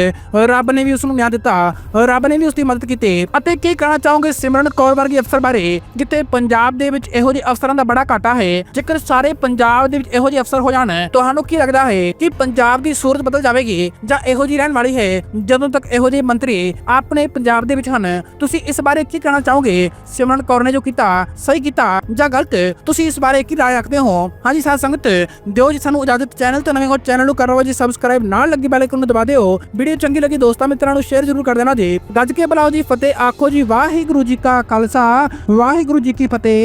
Speaker 1: ਰੱਬ ਨੇ ਵੀ ਉਸ ਨੂੰ ਨਿਆਂ ਦਿੱਤਾ। ਰੱਬ ਨੇ ਵੀ ਉਸ ਦੀ ਮਦਦ ਕੀਤੀ। ਅਤੇ ਕੀ ਕਹਿਣਾ ਚਾਹੋਗੇ ਸਿਮਰਨ ਕੌਰ ਵਰਗੀ ਅਫਸਰ ਬਾਰੇ ਜਿੱਤੇ ਪੰਜਾਬ ਦੇ ਵਿੱਚ ਇਹੋ ਜਿਹੇ ਅਫਸਰਾਂ ਦਾ ਬੜਾ ਘਾਟਾ ਹੈ, ਜੇਕਰ ਸਾਰੇ ਪੰਜਾਬ ਦੇ ਵਿੱਚ ਇਹੋ ਜਿਹੇ ਅਫਸਰ ਹੋ ਜਾਣ, ਤੁਹਾਨੂੰ ਕੀ ਲੱਗਦਾ ਹੈ ਕਿ ਪੰਜਾਬ ਦੀ ਸੂਰਤ ਬਦਲ ਜਾਵੇਗੀ ਜਾਂ ਇਹੋ ਜਿਹੀ ਰਹਿਣ ਵਾਲੀ ਹੈ, ਜਦੋਂ ਤੱਕ ਇਹੋ ਜਿਹੇ ਮੰਤਰੀ ਆਪਣੇ ਪੰਜਾਬ ਦੇ ਵਿੱਚ ਹਨ? ਤੁਸੀਂ ਇਸ ਬਾਰੇ ਕੀ ਕਹਿਣਾ ਚਾਹੋਗੇ? ਸਿਮਰਨ ਕੌਰ ਨੇ ਜੋ ਕੀਤਾ, ਸਹੀ ਕੀਤਾ ਜਾਂ ਗਲਤ? ਤੁਸੀਂ ਇਸ ਬਾਰੇ ਕੀ ਰਾਏ ਰੱਖਦੇ ਹੋ? ਹਾਂਜੀ ਸਾਧ ਸੰਗਤ, ਦਿਓ ਜੀ ਸਾਨੂੰ ਇਜਾਜ਼ਤ ਚੈਨਲ ਤੇ ਨਵੇਂ ਹੋ ਚੈਨਲ ਨੂੰ ਕਰੋ ਜੀ ਸਬਸਕ੍ਰਾਈਬ ਨਾਲ ਲੱਗੀ ਬੈਲ ਆਈਕਨ ਨੂੰ ਦਬਾ ਦਿਓ। ਵੀਡੀਓ ਚੰਗੀ ਲੱਗੀ ਦੋਸਤਾਂ ਮਿੱਤਰਾਂ ਨੂੰ ਸ਼ੇਅਰ ਜ਼ਰੂਰ ਕਰ ਦੇਣਾ ਜੀ। ਗੱਜ ਕੇ ਬੁਲਾਓ ਜੀ, ਫਤਿਹ ਆਖੋ ਜੀ, ਵਾਹਿਗੁਰੂ ਜੀ ਕਾ ਖਾਲਸਾ, ਵਾਹਿਗੁਰੂ ਜੀ ਕੀ ਫਤਿਹ।